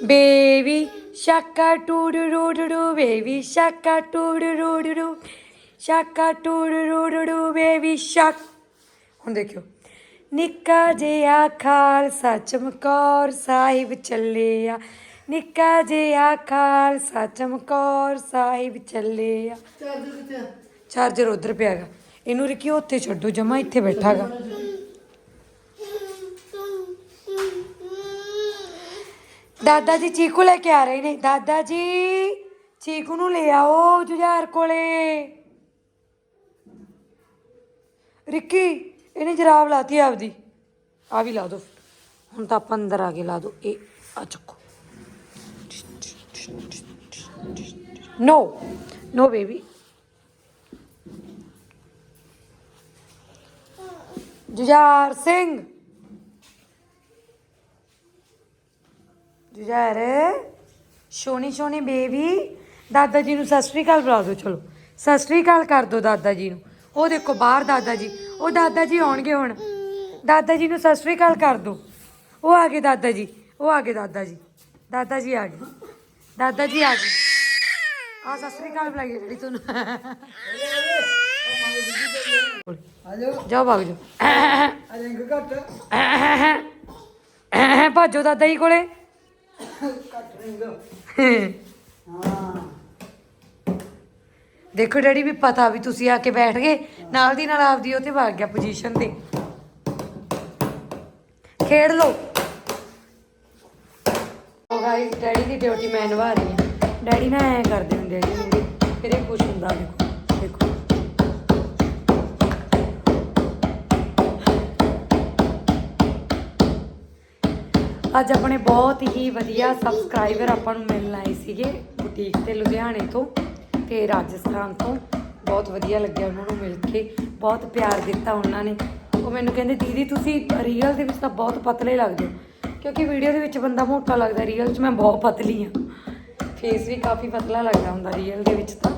S1: ਬੇਬੀ ਸ਼ਾਕਾ ਟੂਡੂ ਰੂਡੂ ਬੇਬੀ ਸ਼ਾਕਾ ਟੂਡੂ ਰੂਡੂ ਸ਼ਾਕਾ ਟੂਡੂ ਰੂਡੂ ਬੇਬੀ ਸ਼ਾਕ। ਹੁਣ ਦੇਖਿਓ। ਨਿੱਕਾ ਜਿਹਾ ਖਾਲਸਾ ਚਮਕੌਰ ਸਾਹਿਬ ਚੱਲਿਆ। ਨਿੱਕਾ ਜਿਹਾ ਖਾਲਸਾ ਚਮਕੌਰ ਸਾਹਿਬ ਚੱਲਿਆ।
S2: ਚਾਰਜਰ ਕਿੱਥੇ ਆ?
S1: ਚਾਰਜਰ ਉਧਰ ਪਿਆਗਾ ਇਹਨੂੰ ਰਿਕੀ ਉੱਥੇ ਛੱਡੋ, ਜਮਾ ਇੱਥੇ ਬੈਠਾਗਾ। ਦਾਦਾ ਜੀ ਚੀਕੂ ਲੈ ਕੇ ਆ ਰਹੇ ਨੇ। ਦਾਦਾ ਜੀ, ਚੀਕੂ ਨੂੰ ਲੈ ਆਓ ਜੁਝਾਰ ਕੋਲੇ। ਰਿੱਕੀ, ਇਹਨੇ ਜਰਾਬ ਲਾਤੀ ਆਪਦੀ। ਆ ਵੀ ਲਾ ਦੋ। ਹੁਣ ਤਾਂ ਆਪਾਂ ਅੰਦਰ ਆ ਕੇ ਲਾ ਦੋ। ਇਹ ਆ ਚੱਕੋ। No. No baby. Jujhar Singh. Jujhar, ਸੋਹਣੀ ਸੋਹਣੀ ਬੇਬੀ। ਦਾਦਾ ਜੀ ਨੂੰ ਸਤਿ ਸ੍ਰੀ ਅਕਾਲ ਬੁਲਾ ਦਿਓ, ਚਲੋ। ਸਤਿ ਸ੍ਰੀ ਅਕਾਲ ਕਰ ਦਿਓ ਦਾਦਾ ਜੀ ਨੂੰ। ਉਹ ਦੇਖੋ ਬਾਹਰ ਦਾਦਾ ਜੀ। ਉਹ ਦਾਦਾ ਜੀ ਆਉਣਗੇ ਹੁਣ। ਦਾਦਾ ਜੀ ਨੂੰ ਸਤਿ ਸ੍ਰੀ ਅਕਾਲ ਕਰ ਦਿਓ। ਉਹ ਆ ਗਏ ਦਾਦਾ ਜੀ। ਉਹ ਆ ਗਏ ਦਾਦਾ ਜੀ। ਦਾਦਾ ਜੀ ਆ ਗਏ। ਦਾਦਾ ਜੀ ਆ ਗਏ। ਆ ਸਤਿ ਸ੍ਰੀ ਅਕਾਲ ਬੁਲਾਈਏ ਜਿਹੜੀ ਤੁਹਾਨੂੰ। ਜਾਓ ਭਾਗ ਜਾਓ।
S2: ਅਜੰਗ ਘੱਟ
S1: ਭਾਜੋ ਦਾਦਾ ਜੀ ਕੋਲੇ।
S2: ਘੱਟ ਰਿੰਗ ਹਾਂ
S1: ਦੇਖੋ ਡੈਡੀ, ਵੀ ਪਤਾ ਵੀ ਤੁਸੀਂ ਆ ਕੇ ਬੈਠ ਗਏ। ਨਾਲ ਦੀ ਨਾਲ ਆਪਦੀ ਉਹ ਤੇ ਵਗ ਗਿਆ ਪੋਜੀਸ਼ਨ ਤੇ। ਖੇਡ ਲਓ। ਉਹ ਗਾਇਸ ਡੈਡੀ ਦੀ ਡਿਊਟੀ ਮੈਂ ਨਿਭਾ ਰਹੀ ਹਾਂ। ਡੈਡੀ ਨਾ ਐ ਕਰਦੇ ਹੁੰਦੇ ਆ ਜੀ ਮੇਰੇ ਫਿਰ ਇਹ ਕੁਛ ਹੁੰਦਾ ਦੇਖੋ। ਅੱਜ ਆਪਣੇ ਬਹੁਤ ਹੀ ਵਧੀਆ ਸਬਸਕ੍ਰਾਈਬਰ ਆਪਾਂ ਨੂੰ ਮਿਲਣ ਆਏ ਸੀਗੇ ਬੁਟੀਕ ਤੇ ਲੁਧਿਆਣੇ ਤੋਂ ਤੇ ਰਾਜਸਥਾਨ ਤੋਂ। ਬਹੁਤ ਵਧੀਆ ਲੱਗਿਆ ਉਹਨਾਂ ਨੂੰ ਮਿਲ ਕੇ, ਬਹੁਤ ਪਿਆਰ ਦਿੱਤਾ ਉਹਨਾਂ ਨੇ। ਉਹ ਮੈਨੂੰ ਕਹਿੰਦੇ, ਦੀਦੀ, ਤੁਸੀਂ ਰੀਅਲ ਦੇ ਵਿੱਚ ਤਾਂ ਬਹੁਤ ਪਤਲੇ ਲੱਗਦੇ ਹੋ, ਕਿਉਂਕਿ ਵੀਡੀਓ ਦੇ ਵਿੱਚ ਬੰਦਾ ਮੋਟਾ ਲੱਗਦਾ ਰੀਅਲ 'ਚ ਮੈਂ ਬਹੁਤ ਪਤਲੀ ਹਾਂ। ਫੇਸ ਵੀ ਕਾਫੀ ਪਤਲਾ ਲੱਗਦਾ ਹੁੰਦਾ ਰੀਅਲ ਦੇ ਵਿੱਚ ਤਾਂ।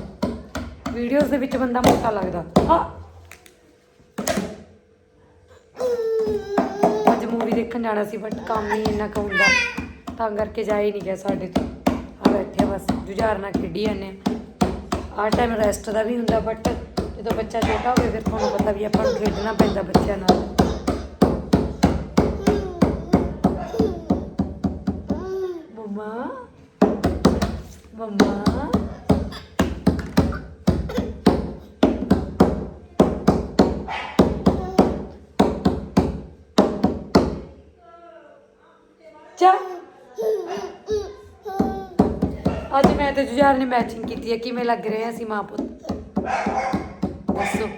S1: ਵੀਡੀਓਜ਼ ਦੇ ਵਿੱਚ ਬੰਦਾ ਮੋਟਾ ਲੱਗਦਾ। ਹਾਂ ਅੱਜ ਮੂਵੀ ਦੇਖਣ ਜਾਣਾ ਸੀ ਬਟ ਕੰਮ ਹੀ ਇੰਨਾ ਕੁ ਹੁੰਦਾ। ਤਾਂ ਕਰਕੇ ਜਾ ਹੀ ਨਹੀਂ ਗਿਆ ਸਾਡੇ ਤੋਂ। ਆ ਬੈਠੇ ਬਸ, ਜੁਝਾਰ ਨਾਲ ਖੇਡੀ ਜਾਂਦੇ ਆ। ਆਹ ਟਾਈਮ ਰੈਸਟ ਦਾ ਵੀ ਹੁੰਦਾ ਬਟ ਜਦੋਂ ਬੱਚਾ ਛੋਟਾ ਹੋਵੇ, ਫਿਰ ਤੁਹਾਨੂੰ ਪਤਾ ਵੀ ਆਪਾਂ ਨੂੰ ਖੇਡਣਾ ਪੈਂਦਾ ਬੱਚਿਆਂ ਨਾਲ। ਮੰਮਾ ਮੰਮਾ। ਚਾ ਅੱਜ ਮੈਂ ਤੇ ਜੁਝਾਰ ਨੇ ਮੈਚਿੰਗ ਕੀਤੀ ਹੈ ਕਿਵੇਂ ਲੱਗ ਰਹੇ ਆ ਅਸੀਂ ਮਾਂ ਪੁੱਤ? ਦੱਸੋ।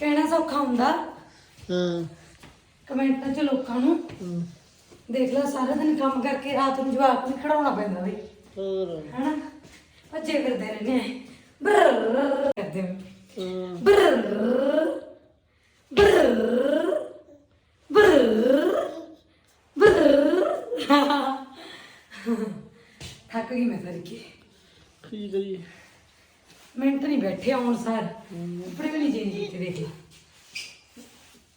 S1: ਕਹਿਣਾ ਸੌਖਾ ਹੁੰਦਾ।
S2: ਹਾਂ।
S1: ਕਮੈਂਟਾਂ 'ਚ ਲੋਕਾਂ ਨੂੰ। ਦੇਖ ਲੈ ਸਾਰਾ ਦਿਨ ਕੰਮ ਕਰਕੇ ਰਾਤ ਨੂੰ ਜਵਾਬ ਵੀ ਖੜਾਉਣਾ ਪੈਂਦਾ ਬਈ।
S2: ਹੋਰ।
S1: ਹਨਾ? ਭੱਜੇ ਫਿਰਦੇ ਰਹਿੰਦੇ ਆ। ਬਰਰ ਕਰਦੇ
S2: ਹਾਂ
S1: ਬਰਰ ਬਰਰ ਬਰਰ ਬਰਰ ਥੱਕ ਗਈ ਮੈਂ ਤੜਕੇ
S2: ਕੀ ਕਰੀਏ?
S1: ਮਿੰਟ ਨਹੀਂ ਬੈਠੇ ਆਉਣ ਸਾਰ ਕੱਪੜੇ ਵੀ ਨਹੀਂ ਚੇਂਜ ਦੇਖ ਲਾ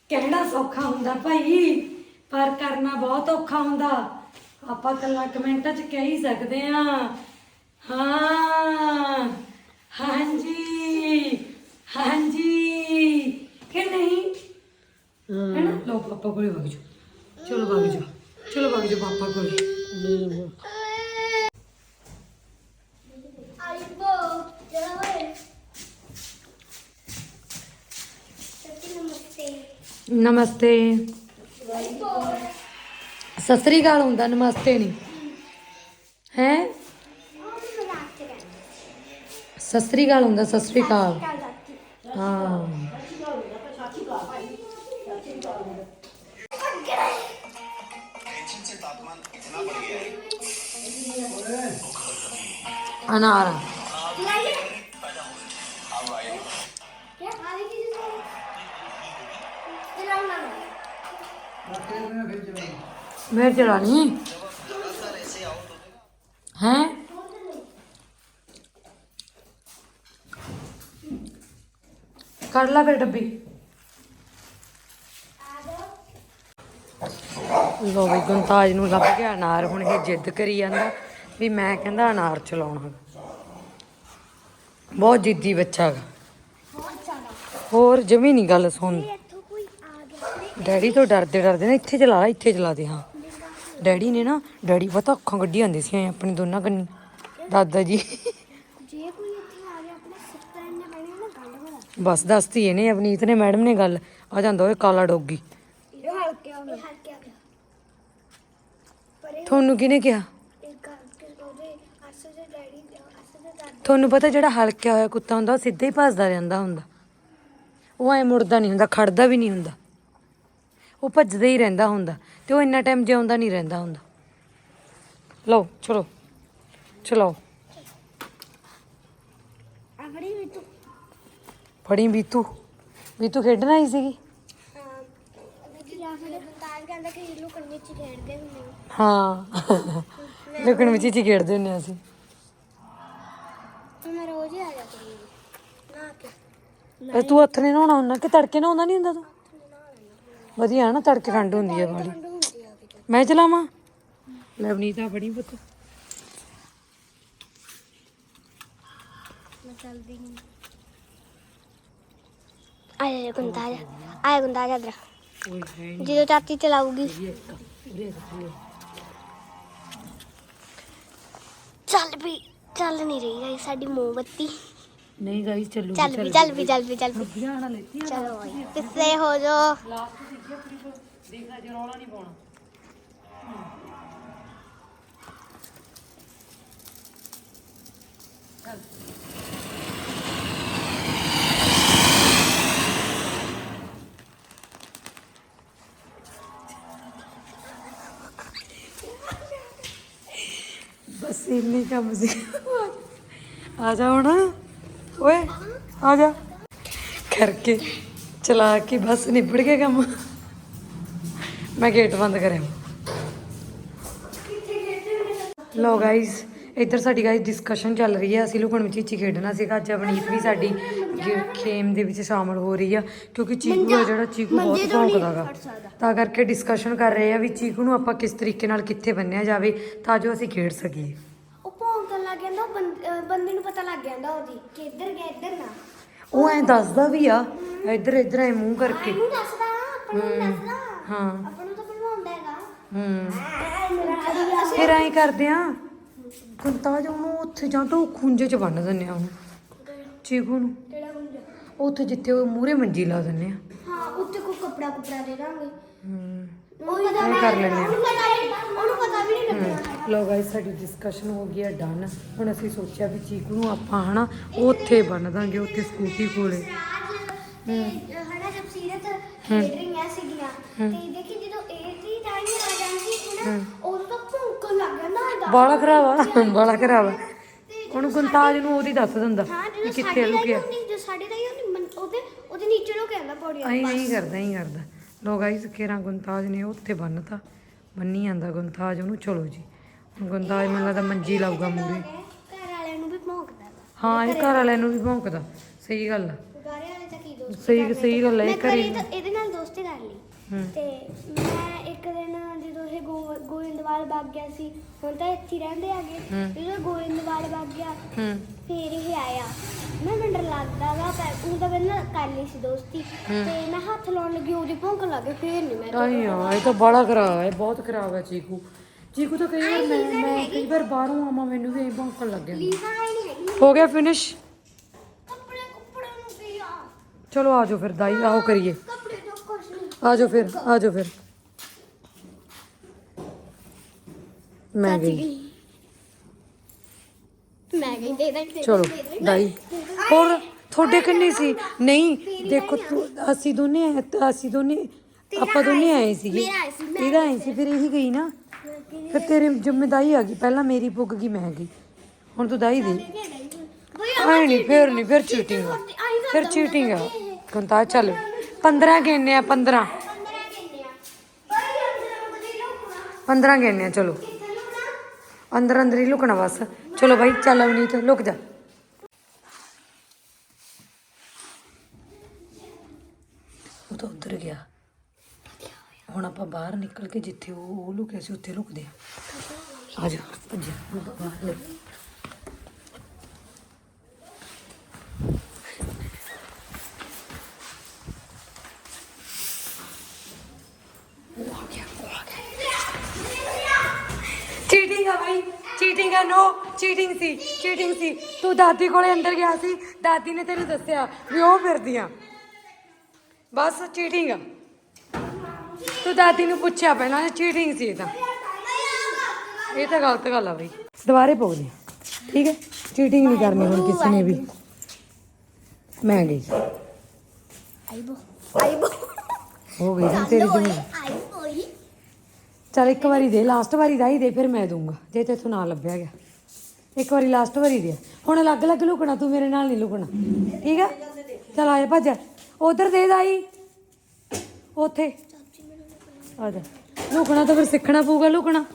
S1: ਕਹਿਣਾ ਸੌਖਾ ਹੁੰਦਾ ਭਾਈ ਪਰ ਕਰਨਾ ਬਹੁਤ ਔਖਾ ਹੁੰਦਾ ਆਪਾਂ ਕੱਲਾ ਕਮੈਂਟਾਂ 'ਚ ਕਹਿ ਹੀ ਸਕਦੇ ਆ ਹਾਂ ਹਾਂਜੀ ਹਾਂਜੀ। ਕਿ ਨਹੀਂ? ਹੈਨਾ? ਲੋ ਪਾਪਾ ਕੋਲੇ ਵਗ ਜਾਓ। ਚਲੋ ਵਗ ਜਾਓ। ਚਲੋ ਵਗ ਜਾਓ ਪਾਪਾ ਕੋਲੇ।
S3: ਨਮਸਤੇ।
S1: ਸਤਿ ਸ੍ਰੀ ਅਕਾਲ ਹੁੰਦਾ ਨਮਸਤੇ ਨਹੀਂ ਹੈ
S3: ਉਹ ਵੀ ਮਜ਼ਾਕ ਚ ਕਰ
S1: ਸਤਿ ਸ੍ਰੀ ਅਕਾਲ ਹੁੰਦਾ ਸਤਿ ਸ੍ਰੀ ਅਕਾਲ ਹਾਂ। ਅਨਾਰ। ਮੈਂ ਚਲਾਣੀ ਹੈ? ਕੱਢ ਲਾ ਫਿਰ ਡੱਬੀ। ਲੋ ਵੀ ਗੁੰਤਾਜ ਨੂੰ ਲੱਭ ਗਿਆ, ਅਨਾਰ ਹੁਣ ਇਹ ਜਿੱਦ ਕਰੀ ਜਾਂਦਾ ਵੀ ਮੈਂ ਕਹਿੰਦਾ ਅਨਾਰ ਚਲਾਉਣਾ ਬਹੁਤ ਜਿੱਦੀ ਬੱਚਾ
S3: ਹੈ
S1: ਹੋਰ ਜਮੀ ਨਹੀਂ ਗੱਲ ਸੁਣ। ਡੈਡੀ ਤੋਂ ਡਰਦੇ ਡਰਦੇ ਨਾ ਇੱਥੇ ਚਲਾ ਇੱਥੇ ਚਲਾ ਦੇ, ਹਾਂ। ਡੈਡੀ ਨੇ ਨਾ, ਡੈਡੀ ਪਤਾ ਅੱਖਾਂ ਕੱਢੀ ਜਾਂਦੇ ਸੀ ਆਪਣੇ ਦੋਨਾਂ ਕੰਨੀ ਦਾਦਾ ਜੀ। ਬਸ ਦੱਸਤੀ ਇਹਨੇ, ਅਵਨੀਤ ਨੇ, ਮੈਡਮ ਨੇ ਗੱਲ। ਆ ਜਾਂਦਾ ਓਏ ਕਾਲਾ ਡੋਗੀ। ਤੁਹਾਨੂੰ ਕਿਹਨੇ ਕਿਹਾ? ਤੁਹਾਨੂੰ ਪਤਾ ਜਿਹੜਾ ਹਲਕਿਆ ਹੋਇਆ ਕੁੱਤਾ ਹੁੰਦਾ, ਉਹ ਸਿੱਧਾ ਹੀ ਭੱਜਦਾ ਰਹਿੰਦਾ ਹੁੰਦਾ। ਉਹ ਐ ਮੁੜਦਾ ਨਹੀਂ ਹੁੰਦਾ, ਖੜਦਾ ਵੀ ਨਹੀਂ ਹੁੰਦਾ। ਉਹ ਭੱਜਦਾ ਹੀ ਰਹਿੰਦਾ ਹੁੰਦਾ ਤੇ ਉਹ ਇੰਨਾ ਟਾਈਮ ਜਿਉਂਦਾ ਨਹੀਂ ਰਹਿੰਦਾ ਹੁੰਦਾ। ਲਓ, ਚਲੋ। ਚਲਾਓ
S3: ਅਗੜੀ ਵਿੱਚ
S1: ਫੜੀ ਬੀਤੂ। ਬੀਤੂ ਖੇਡਣ ਆਈ ਸੀਗੀ? ਹਾਂ। ਲੁਕਣ ਵਿੱਚ ਹੀ ਖੇਡਦੇ ਹੁੰਦੇ ਅਸੀਂ
S3: ਮੈਂ ਰੋਜ਼ ਹੀ ਆ ਜਾ ਕਰੂੰਗੀ ਨਾ ਕੇ
S1: ਇਹ ਤੂੰ ਹੱਥ ਨੇ ਨਹਾਉਣਾ ਹੁੰਦਾ? ਕਿ ਤੜਕੇ ਨਹਾਉਂਦਾ ਨਹੀਂ ਹੁੰਦਾ ਤੂੰ? ਵਧੀਆ ਨਾ, ਤੜਕੇ ਠੰਡ ਹੁੰਦੀ ਹੈ ਬਾਲੀ
S3: ਹੁੰਦੀ ਆ ਕਿਤੇ
S1: ਮੈਂ ਚਲਾਵਾਂ? ਲੈ ਬਨੀਤਾ ਫੜੀ ਪੁੱਤ।
S3: ਮੈਂ ਚੱਲਦੀ ਨਹੀਂ ਆਇਆ ਗੁੰਦਾ ਆ ਆਇਆ ਗੁੰਦਾ ਆ ਇਧਰ। ਜਦੋਂ
S1: ਉਰੇ ਥੱਲੇ
S3: ਚੱਲ ਵੀ ਚੱਲ ਨਹੀਂ ਰਹੀ ਗਈ ਸਾਡੀ ਮੋਮਬੱਤੀ।
S1: ਨਹੀਂ ਗਾਈਸ ਚੱਲੂ
S3: ਚੱਲ ਵੀ ਚੱਲ ਵੀ। ਚੱਲ ਵੀ ਚੱਲ ਵੀ। ਚਲੋ ਕਿੱਸੇ ਹੋ ਜੋ?
S1: ਲਾਸਟ ਦੇਖੀ ਆਪਣੀ ਕੋਲ ਦੇਖ ਜੇ ਰੌਲਾ ਨਹੀਂ ਪਾਉਣਾ। ਇੰਨੀ ਕੰਮ ਸੀ ਆ ਜਾ ਹੁਣ। ਓਏ ਆ ਜਾ। ਕਰਕੇ ਚਲਾ ਕੇ ਬਸ ਨਿਬੜ ਗਿਆ ਕੰਮ। ਮੈਂ ਗੇਟ ਬੰਦ ਕਰਿਆ। ਲੋ ਗਾਇਸ ਇੱਧਰ ਸਾਡੀ ਗਾਇਸ ਡਿਸਕਸ਼ਨ ਚੱਲ ਰਹੀ ਹੈ ਅਸੀਂ ਲੁਕਣ ਵਿੱਚ ਚੀਚੀ ਖੇਡਣਾ ਸੀਗਾ ਅੱਜ ਅਵਨੀਤ ਵੀ ਸਾਡੀ ਖੇਮ ਦੇ ਵਿੱਚ ਸ਼ਾਮਲ ਹੋ ਰਹੀ ਆ। ਕਿਉਂਕਿ ਚੀਕੂ ਆ ਜਿਹੜਾ ਚੀਕੂ ਬਹੁਤ ਭੌਂਕਦਾਗਾ ਤਾਂ ਕਰਕੇ ਡਿਸਕਸ਼ਨ ਕਰ ਰਹੇ ਆ ਵੀ ਚੀਕੂ ਨੂੰ ਆਪਾਂ ਕਿਸ ਤਰੀਕੇ ਨਾਲ ਕਿੱਥੇ ਬੰਨਿਆ ਜਾਵੇ ਤਾਂ ਜੋ ਅਸੀਂ ਖੇਡ ਸਕੀਏ
S3: ਉਹ ਭੌਂਕਣ ਲੱਗ ਜਾਂਦਾ ਉਹ ਬੰਦ- ਨੂੰ ਪਤਾ ਲੱਗ ਜਾਂਦਾ ਉਹਦੀ ਕਿ ਇੱਧਰ ਗਿਆ ਇੱਧਰ ਨਾ।
S1: ਉਹ ਐਂ ਦੱਸਦਾ ਵੀ ਆ ਇੱਧਰ ਇੱਧਰ ਐ ਮੂੰਹ ਕਰਕੇ।
S3: ਇਹਨੂੰ ਦੱਸਦਾ ਆਪਾਂ ਨੂੰ ਨੀ ਦੱਸਦਾ।
S1: ਹਾਂ।
S3: ਆਪਾਂ ਨੂੰ ਤਾਂ ਬਣਵਾਉਂਦਾ ਹੈਗਾ।
S1: ਹੂੰ। ਫਿਰ ਐਂ ਕਰਦੇ ਆ ਕੁੰਤਾ ਜੋ ਉਹਨੂੰ ਉੱਥੇ ਜਾਂ ਤਾਂ ਖੁੰਝੇ ਚ ਬੰਨ ਦਿੰਨੇ ਆ ਉਹਨੂੰ। ਚੀਕੂ ਨੂੰ।
S3: ਕਿਹੜਾ ਗੁੰਜਾ
S1: ਉੱਥੇ ਜਿੱਥੇ ਉਹ ਮੂਰੇ ਮੰਜੀ ਲਾ ਦਿੰਨੇ ਆ।
S3: ਹਾਂ ਉੱਤੇ ਕੋਈ ਕੱਪੜਾ ਕੱਪੜਾ ਦੇ ਦਾਂਗੇ।
S1: ਹੂੰ। ਇਹ ਕਰ ਲੈਂਦੇ ਹਾਂ।
S3: ਉਹਨੂੰ ਪਤਾ ਵੀ- ਨਹੀਂ
S1: ਲੋ ਗਾਇਸ ਸਾਡੀ ਡਿਸਕਸ਼ਨ ਹੋ ਗਈ ਹੈ ਡਨ ਹੁਣ ਅਸੀਂ ਸੋਚਿਆ ਵੀ ਚੀਕੂ ਨੂੰ ਆਪਾਂ ਹਨਾ ਉੱਥੇ ਬੰਨ ਦਾਂਗੇ ਉੱਥੇ ਸਕੂਟੀ ਕੋਲੇ।
S3: ਤੇ ਹਨਾ ਜਦ ਸੀਰਤ ਖੇਡ ਰਹੀਆਂ ਸੀਗੀਆਂ ਤੇ ਦੇਖੀ ਜਦੋਂ ਇਹ ਦੀ ਟਾਈਮ ਆ ਜਾਂਦੀ ਸੀ ਨਾ ਉਦੋਂ ਤਾਂ ਭੌਂਕਣ ਲੱਗ ਗਿਆ ਨਾ ਇਹਦਾ
S1: ਬਾਲਾ ਖਰਾਬ ਆ ਬਾਲਾ ਖਰਾਬ ਆ। ਉਹਨੂੰ ਗੁੰਤਾਜ ਨੂੰ ਉਹਦੀ ਦੱਸ ਦਿੰਦਾ
S3: ਹਾਂ
S1: ਕਿ
S3: ਜਦੋਂ
S1: ਕਿੱਥੇ
S3: ਸਾਡੇ ਹੀ
S1: ਲੁਕਿਆ
S3: ਹੁੰਦੀ ਜਦੋਂ ਸਾਡੇ ਦਾ ਹੀ ਹੁੰਦੀ ਮਨ- ਉਹਦੇ ਉਹਦੇ ਨੀਚੇ ਨੂੰ ਕਹਿੰਦਾ ਪੌੜੀ
S1: ਐਂ ਐਂ ਕਰਦਾ ਐਂ ਕਰਦਾ। ਲੋ ਗਾਇਸ ਕੇਰਾਂ ਗੁੰਤਾਜ ਨੇ ਉੱਥੇ ਬੰਨਤਾ। ਬੰਨੀ ਜਾਂਦਾ ਗੁੰਤਾਜ ਉਹਨੂੰ ਚਲੋ ਜੀ। ਗੁੰਤਾਜ ਮੈਨੂੰ ਲੱਗਦਾ ਮੰਜੀ ਲਾਊਗਾ ਮੂਰੇ
S3: ਘਰ ਵਾਲਿਆਂ ਨੂੰ ਵੀ ਭੌਂਕਦਾ ਵਾ
S1: ਹਾਂ ਇਹ ਘਰ ਵਾਲਿਆਂ ਨੂੰ ਵੀ ਭੌਂਕਦਾ। ਸਹੀ ਗੱਲ ਆ।
S3: ਗਾਰੇ ਵਾਲੇ ਤਾਂ ਕੀ ਦੋਸਤ
S1: ਸਹੀ ਸਹੀ ਗੱਲ ਹੈ ਇਹ
S3: ਤਾਂ ਇਹਦੇ ਨਾਲ ਦੋਸਤੀ ਕਰ ਲਈ। ਤੇ ਮੈਂ ਇੱਕ ਦਿਨ ਗੋ- ਗੋਇੰਦਵਾਲ ਵਗ ਗਿਆ ਸੀ। ਹੁਣ ਤਾਂ ਇੱਥੇ ਹੀ ਰਹਿੰਦੇ ਆਗੇ। ਜਦੋਂ ਗੋਇੰਦਵਾਲ ਵਗ ਗਿਆ
S1: ਹੂੰ।
S3: ਫੇਰ ਇਹ ਆਇਆ। ਮੈਂ ਮੈਨੂੰ ਡਰ ਲੱਗਦਾ ਵਾ ਪਰ ਉਹ ਤਾਂ ਪਹਿਲਾਂ ਕਰ ਲਈ ਸੀ ਦੋਸਤੀ। ਤੇ ਮੈਂ ਹੱਥ ਲਾਉਣ ਲੱਗੀ ਉਹਦੀ ਭੌਂਕਣ ਲੱਗ ਫੇਰ ਨਹੀਂ ਮੈਂ
S1: ਆਈ ਆ ਇਹ ਤਾਂ ਬੜਾ ਖਰਾਬ ਹੈ ਬਹੁਤ ਖਰਾਬ ਹੈ ਚੀਕੂ। ਚੀਕੂ ਤਾਂ ਕਈ ਵਾਰ ਮੈਂ ਮੈਂ ਕਈ ਵਾਰ ਬਾਹਰੋਂ ਆਵਾਂ ਮੈਨੂੰ ਵੀ ਐਂ ਭੌਂਕਣ ਲੱਗ ਗਿਆ
S3: ਲੀਜ਼ਾ ਆਈ ਨਹੀਂ ਹੈਗੀ।
S1: ਹੋ ਗਿਆ ਫਿਨਿਸ਼
S3: ਕੱਪੜੇ ਕੁੱਪੜੇ ਨੂੰ ਕੀ ਆ?
S1: ਚਲੋ ਆਜੋ ਫਿਰ ਦਾਈ ਆਓ ਕਰੀਏ।
S3: ਕੱਪੜੇ ਤੋਂ ਕੁਛ ਨਹੀਂ
S1: ਆਜੋ ਫਿਰ ਆਜੋ ਫਿਰ। ਮੈਂ ਗਈ।
S3: ਮੈਂ ਗਈ ਦੇ ਦੇ
S1: ਚਲੋ ਦਾਈ ਹੋਰ ਤੁਹਾਡੇ ਕਿੰਨੀ ਸੀ? ਨਹੀਂ ਦੇਖੋ ਤੂੰ ਅਸੀਂ ਦੋਨੇ ਆਏ- ਅਸੀਂ ਦੋਨੇ ਆਪਾਂ ਦੋਨੇ ਆਏ ਸੀਗੇ।
S3: ਮੇਰਾ ਆਏ ਸੀ, ਮੈਂ
S1: ਇਹਦਾ ਆਏ ਸੀ ਫਿਰ ਇਹੀ ਗਈ ਨਾ। ਫਿਰ ਤੇਰੀ ਜ਼ਿੰਮੇਦਾਰੀ ਆ ਗਈ। ਪਹਿਲਾਂ ਮੇਰੀ ਪੁੱਗ ਗਈ ਮੈਂ ਗਈ। ਹੁਣ ਤੂੰ ਦਾਈ ਦੇ। ਆਏ ਨਹੀਂ ਫਿਰ ਨਹੀਂ ਫਿਰ ਚੀਟਿੰਗ ਆ। ਫਿਰ ਚੀਟਿੰਗ ਆ। ਕੰਤਾ ਚੱਲ। 15 ਗਿਣਨੇ ਆ 15 15 ਗਿਣਨੇ ਆ ਚਲੋ। ਅੰਦਰ ਅੰਦਰ ਹੀ ਲੁਕਣਾ ਬਸ ਚਲੋ ਬਾਈ ਚੱਲ ਅਵਨੀਤ ਲੁਕ ਜਾ ਉਹ ਤਾਂ ਉੱਧਰ ਗਿਆ ਹੁਣ ਆਪਾਂ ਬਾਹਰ ਨਿਕਲ ਕੇ ਜਿੱਥੇ ਉਹ ਉਹ ਲੁਕਿਆ ਸੀ ਉੱਥੇ ਲੁਕਦੇ ਆ ਆ ਜਾ ਭੱਜ ਹੁਣ ਆਪਾਂ ਬਾਹਰ ਲੈ ਉਹ ਆ ਗਿਆ ਉਹ ਆ ਗਿਆ ਚੀਟਿੰਗ ਆ ਭਾਈ ਚੀਟਿੰਗ ਆ ਨੋ ਚੀਟਿੰਗ ਸੀ ਚੀਟਿੰਗ ਸੀ। ਤੂੰ ਦਾਦੀ ਕੋਲੇ ਅੰਦਰ ਗਿਆ ਸੀ ਦਾਦੀ ਨੇ ਤੈਨੂੰ ਦੱਸਿਆ ਵੀ ਉਹ ਫਿਰਦੀਆਂ। ਬਸ ਚੀਟਿੰਗ ਆ। ਤੂੰ ਦਾਦੀ ਨੂੰ ਪੁੱਛਿਆ ਪਹਿਲਾਂ ਚੀਟਿੰਗ ਸੀ ਇਹ ਤਾਂ। ਇਹ ਤਾਂ ਗਲਤ ਗੱਲ ਆ ਬਈ। ਦੁਬਾਰੇ ਪੋਗਦੇ ਠੀਕ ਹੈ? ਚੀਟਿੰਗ ਨਹੀਂ ਕਰਨੀ ਹੁਣ ਕਿਸੇ ਨੇ ਵੀ। ਮੈਂ ਗਈ।
S3: ਆਈਬੋ ਆਈਬੋ।
S1: ਹੋ ਗਈ ਹੁਣ ਤੇਰੀ
S3: ਆਈਬੋ
S1: ਚਲ ਇੱਕ ਵਾਰੀ ਦੇ ਲਾਸਟ ਵਾਰੀ ਦਾ ਹੀ ਦੇ ਫਿਰ ਮੈਂ ਦੂੰਗਾ ਜੇ ਤੇਥੋਂ ਨਾ ਲੱਭਿਆ ਗਿਆ। ਇੱਕ ਵਾਰੀ ਲਾਸਟ ਵਾਰੀ ਦੇ। ਹੁਣ ਅਲੱਗ-ਅਲੱਗ ਲੁਕਣਾ, ਤੂੰ ਮੇਰੇ ਨਾਲ ਨਹੀਂ ਲੁਕਣਾ। ਠੀਕ ਆ? ਚਲ ਆਏ ਭੱਜ। ਉਧਰ ਦੇ ਦਾਈ ਉੱਥੇ। ਆ ਜਾ। ਲੁਕਣਾ ਤਾਂ ਫਿਰ ਸਿੱਖਣਾ ਪਊਗਾ, ਲੁਕਣਾ।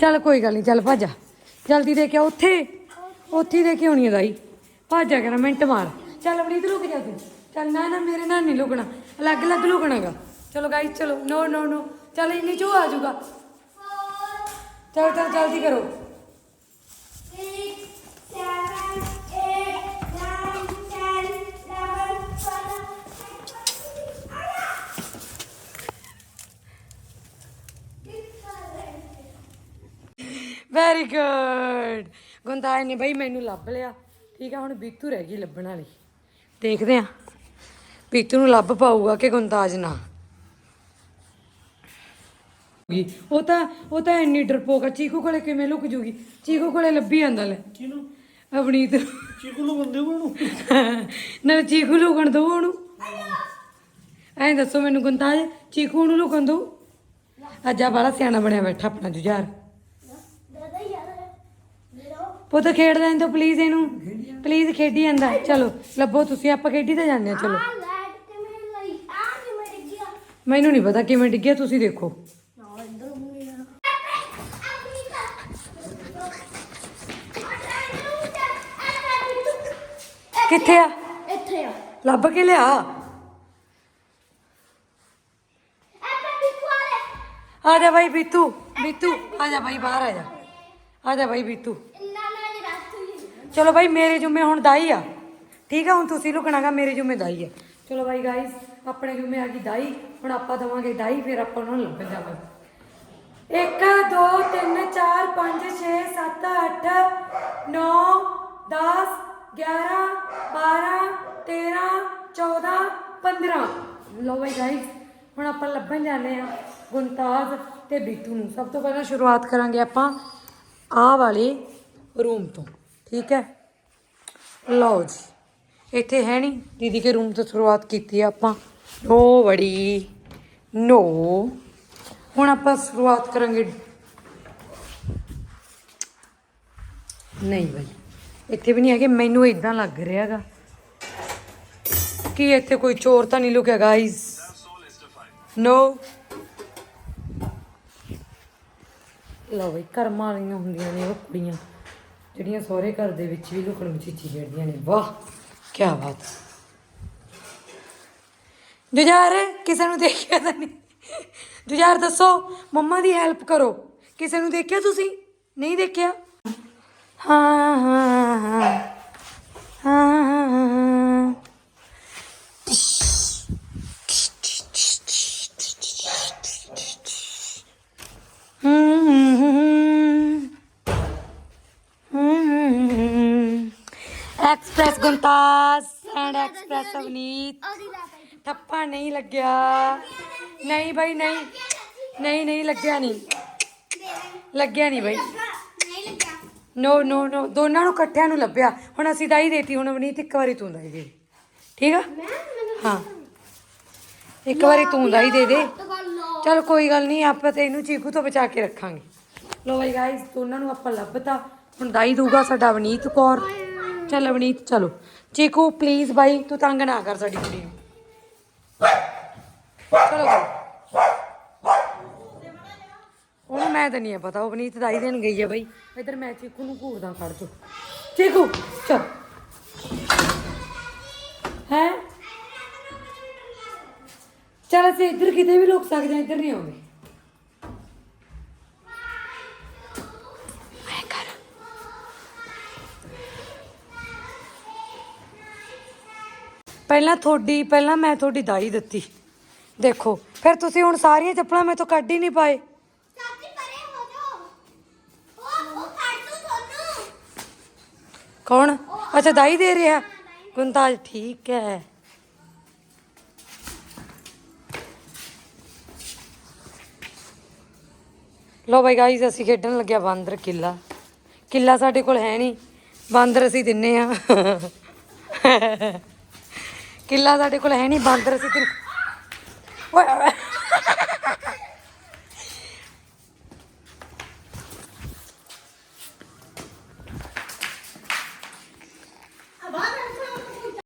S1: ਚੱਲ ਕੋਈ ਗੱਲ ਨਹੀਂ, ਚੱਲ ਭੱਜ। ਜਲਦੀ ਦੇ ਕੇ ਉੱਥੇ। ਉੱਥੇ ਦੇ ਕੇ ਆਉਣੀ ਹੈ ਦਾਈ ਭੱਜ ਜਾ ਕਰ, ਮਿੰਟ ਮਾਰ। ਚੱਲ ਆਪਣੀ ਲੁਕ ਜਾ ਤੂੰ। ਚੱਲ ਨਾ ਨਾ, ਮੇਰੇ ਨਾਲ ਨਹੀਂ ਲੁਕਣਾ। ਅਲੱਗ-ਅਲੱਗ ਲੁਕਣਾਗਾ ਚਲੋ ਗਾਈ ਚਲੋ। ਨੋ ਨੋ ਨੋ ਚੱਲ ਇੰਨੀ ਚੋ ਆ ਜਾਊਗਾ। ਚੱਲ ਚੱਲ, ਜਲਦੀ ਕਰੋ। ਵੈਰੀ ਗੁੱਡ ਗੁੰਦਾਇ ਨੇ ਬਈ ਮੈਨੂੰ ਲੱਭ ਲਿਆ। ਠੀਕ ਆ ਹੁਣ ਬੀਤੂ ਰਹਿ ਗਈ ਲੱਭਣ ਵਾਲੀ। ਦੇਖਦੇ ਆ ਬੀਤੂ ਨੂੰ ਲੱਭ ਪਾਊਗਾ ਕਿ ਗੁੰਦਾਜ ਨਾ। ਗੀ। ਉਹ ਤਾਂ ਉਹ ਤਾਂ ਇੰਨੀ ਡਰਪੋਕ ਆ ਚੀਕੂ ਕੋਲੇ ਕਿਵੇਂ ਲੁਕ ਜੂਗੀ? ਚੀਕੂ ਕੋਲੇ ਲੱਭੀ ਜਾਂਦਾ ਲੈ।
S2: ਕਿਹਨੂੰ?
S1: ਅਵਨੀਤ।
S2: ਚੀਕੂ ਨੂੰ ਬੰਦੇ ਨੂੰ
S1: ਨਾਲ ਚੀਕੂ ਲੁਕਣ ਦੋ ਉਹਨੂੰ। ਐਂ ਦੱਸੋ ਮੈਨੂੰ ਗੁੰਦਾਜ ਚੀਕੂ ਨੂੰ ਲੁਕਣ ਦੋ ਅੱਜਾ ਬੜਾ ਸਿਆਣਾ ਬਣਿਆ ਬੈਠਾ ਆਪਣਾ ਜੁਝਾਰ। ਪੁੱਤ ਖੇਡਦਾ ਇਹਨੂੰ। ਪਲੀਜ਼ ਇਹਨੂੰ ਪਲੀਜ਼ ਖੇਡੀ ਜਾਂਦਾ। ਚਲੋ ਲੱਭੋ ਤੁਸੀਂ ਆਪਾਂ ਖੇਡੀ ਤਾਂ ਜਾਂਦੇ ਆ ਚਲੋ। ਮੈਨੂੰ ਨਹੀਂ ਪਤਾ ਕਿਵੇਂ ਡਿੱਗਿਆ ਤੁਸੀਂ ਦੇਖੋ। ਕਿੱਥੇ ਆ?
S3: ਇੱਥੇ ਆ।
S1: ਲੱਭ ਕੇ ਲਿਆ। ਆ ਜਾ ਬਾਈ ਬੀਤੂ ਬੀਤੂ ਆ ਜਾ ਬਾਈ ਬਾਹਰ ਆ ਜਾ। ਆ ਜਾ ਬਾਈ ਬੀਤੂ। ਚਲੋ ਬਾਈ, ਮੇਰੇ ਜੁਮੇ ਹੁਣ ਦਾਈ ਆ। ਠੀਕ ਆ, ਹੁਣ ਤੁਸੀਂ ਲੁਕਣਾਗਾ, ਮੇਰੇ ਜੁਮੇ ਦਾਈ ਆ। ਚਲੋ ਬਾਈ ਗਾਇਸ ਆਪਣੇ ਜੁਮੇ ਆ ਗਈ ਦਾਈ। ਹੁਣ ਆਪਾਂ ਦਵਾਂਗੇ ਦਾਈ, ਫਿਰ ਆਪਾਂ ਉਹਨਾਂ ਨੂੰ ਲੱਭਣ ਜਾਵਾਂਗੇ। 1 2 3 4 5 6 7 8 9 10 11 12 13 14 15 ਲੋ ਬਾਈ ਗਾਇਸ ਹੁਣ ਆਪਾਂ ਲੱਭਣ ਜਾਂਦੇ ਆ ਗੁੰਤਾਜ ਤੇ ਬੀਤੂ ਨੂੰ। ਸਭ ਤੋਂ ਪਹਿਲਾਂ ਸ਼ੁਰੂਆਤ ਕਰਾਂਗੇ ਆਪਾਂ ਆਹ ਵਾਲੇ ਰੂਮ ਤੋਂ। ਠੀਕ ਹੈ? ਲਓ ਜੀ, ਇੱਥੇ ਹੈ ਨਹੀਂ ਦੀਦੀ ਕੇ ਰੂਮ ਤੋਂ ਸ਼ੁਰੂਆਤ ਕੀਤੀ ਆ ਆਪਾਂ। ਨੋ ਬੜੀ ਨੋ। ਹੁਣ ਆਪਾਂ ਸ਼ੁਰੂਆਤ ਕਰਾਂਗੇ। ਨਹੀਂ ਬਈ, ਇੱਥੇ ਵੀ ਨਹੀਂ ਹੈਗੇ, ਮੈਨੂੰ ਇਦਾਂ ਲੱਗ ਰਿਹਾਗਾ ਕਿ ਇੱਥੇ ਕੋਈ ਚੋਰ ਤਾਂ ਨਹੀਂ ਲੁਕਿਆ ਗਾਇਸ ਨੋ। ਲਓ ਬਈ, ਕਰਮਾਂ ਵਾਲੀਆਂ ਹੁੰਦੀਆਂ ਨੇ ਉਹ ਕੁੜੀਆਂ। ਜਿਹੜੀਆਂ ਸਹੁਰੇ ਘਰ ਦੇ ਵਿੱਚ ਵੀ ਲੁਕਣ ਮਚੀਚੀ ਖੇਡਦੀਆਂ ਨੇ, ਵਾਹ ਕੀ ਬਾਤ। ਜੁਝਾਰ, ਕਿਸੇ ਨੂੰ ਦੇਖਿਆ ਤਾਂ ਨਹੀਂ। ਜੁਝਾਰ, ਦੱਸੋ, ਮੰਮਾ ਦੀ ਹੈਲਪ ਕਰੋ। ਕਿਸੇ ਨੂੰ ਦੇਖਿਆ ਤੁਸੀਂ? ਨਹੀਂ ਦੇਖਿਆ? ਹਾਂ ਹਾਂ ਹਾਂ ਹਾਂ ਹਾਂ। ਐਕਸਪ੍ਰੈਸ ਅਵਨੀਤ ਠੱਪਾ ਨਹੀਂ ਲੱਗਿਆ। ਨਹੀਂ ਬਾਈ ਨਹੀਂ। ਨਹੀਂ ਨਹੀਂ ਲੱਗਿਆ ਨਹੀਂ। ਲੱਗਿਆ ਨਹੀਂ
S3: ਲੱਗਿਆ।
S1: ਨੋ ਨੋ ਨੋ ਦੋਨਾਂ ਨੂੰ ਇਕੱਠਿਆਂ ਨੂੰ ਲੱਭਿਆ। ਹੁਣ ਅਸੀਂ ਦਾਈ ਦੇਤੀ ਹੁਣ ਅਵਨੀਤ ਇੱਕ ਵਾਰੀ ਤੂੰ ਦਾਈ ਦੇ। ਠੀਕ ਆ? ਹਾਂ। ਇੱਕ ਵਾਰੀ ਤੂੰ ਦਾਈ ਦੇ ਦੇ। ਚਲ ਕੋਈ ਗੱਲ ਨਹੀਂ ਆਪਾਂ ਤੇ ਇਹਨੂੰ ਚੀਕੂ ਤੋਂ ਬਚਾ ਕੇ ਰੱਖਾਂਗੇ। ਲੋ ਬਾਈ ਗਾਇਸ ਦੋਨਾਂ ਨੂੰ ਆਪਾਂ ਲੱਭਤਾ। ਹੁਣ ਦਾਈ ਦੂਗਾ ਸਾਡਾ ਅਵਨੀਤ ਕੌਰ। ਚੱਲ ਅਵਨੀਤ ਚਲੋ। ਚੀਕੂ ਪਲੀਜ਼ ਬਾਈ, ਤੂੰ ਤੰਗ ਨਾ ਕਰ ਸਾਡੀ ਕੁੜੀ ਨੂੰ। ਚਲੋ। ਬਾਈ ਉਹਨੂੰ ਮੈਂ ਤਾਂ ਨਹੀਂ ਪਤਾ, ਉਹ ਅਵਨੀਤ ਦਾਈ ਦੇਣ ਗਈ ਹੈ ਬਾਈ। ਇਧਰ ਮੈਂ ਚੀਕੂ ਨੂੰ ਘੂਰਦਾ ਫੜ ਜੋ ਚੀਕੂ, ਚਲ। ਹੈ? ਚਲ ਅਸੀਂ ਇੱਧਰ ਕਿਤੇ ਵੀ ਰੁਕ ਸਕਦੇ ਹਾਂ, ਇੱਧਰ ਨਹੀਂ ਆਉਂਦੇ। ਪਹਿਲਾਂ ਤੁਹਾਡੀ ਪਹਿਲਾਂ ਮੈਂ ਤੁਹਾਡੀ ਦਾਈ ਦਿੱਤੀ। ਦੇਖੋ ਫਿਰ ਤੁਸੀਂ ਹੁਣ ਸਾਰੀਆਂ ਚੱਪਲਾਂ ਮੇਰੇ ਤੋਂ ਕੱਢ ਹੀ ਨਹੀਂ ਪਾਏ। ਕੌਣ? ਅੱਛਾ ਦਾਈ ਦੇ ਰਿਹਾ। ਗੁੰਤਾਜ ਠੀਕ ਹੈ। ਲੋ ਬਾਈ ਗਾਈਸ ਅਸੀਂ ਖੇਡਣ ਲੱਗਿਆ ਬਾਂਦਰ ਕਿੱਲਾ। ਕਿੱਲਾ ਸਾਡੇ ਕੋਲ ਹੈ ਨਹੀਂ। ਬਾਂਦਰ ਅਸੀਂ ਦਿੰਨੇ ਆ। ਕਿੱਲਾ ਸਾਡੇ ਕੋਲ ਹੈ ਨਹੀਂ ਬਾਂਦਰ ਅਸੀਂ ਦਿੰਨੇ ਓਏ।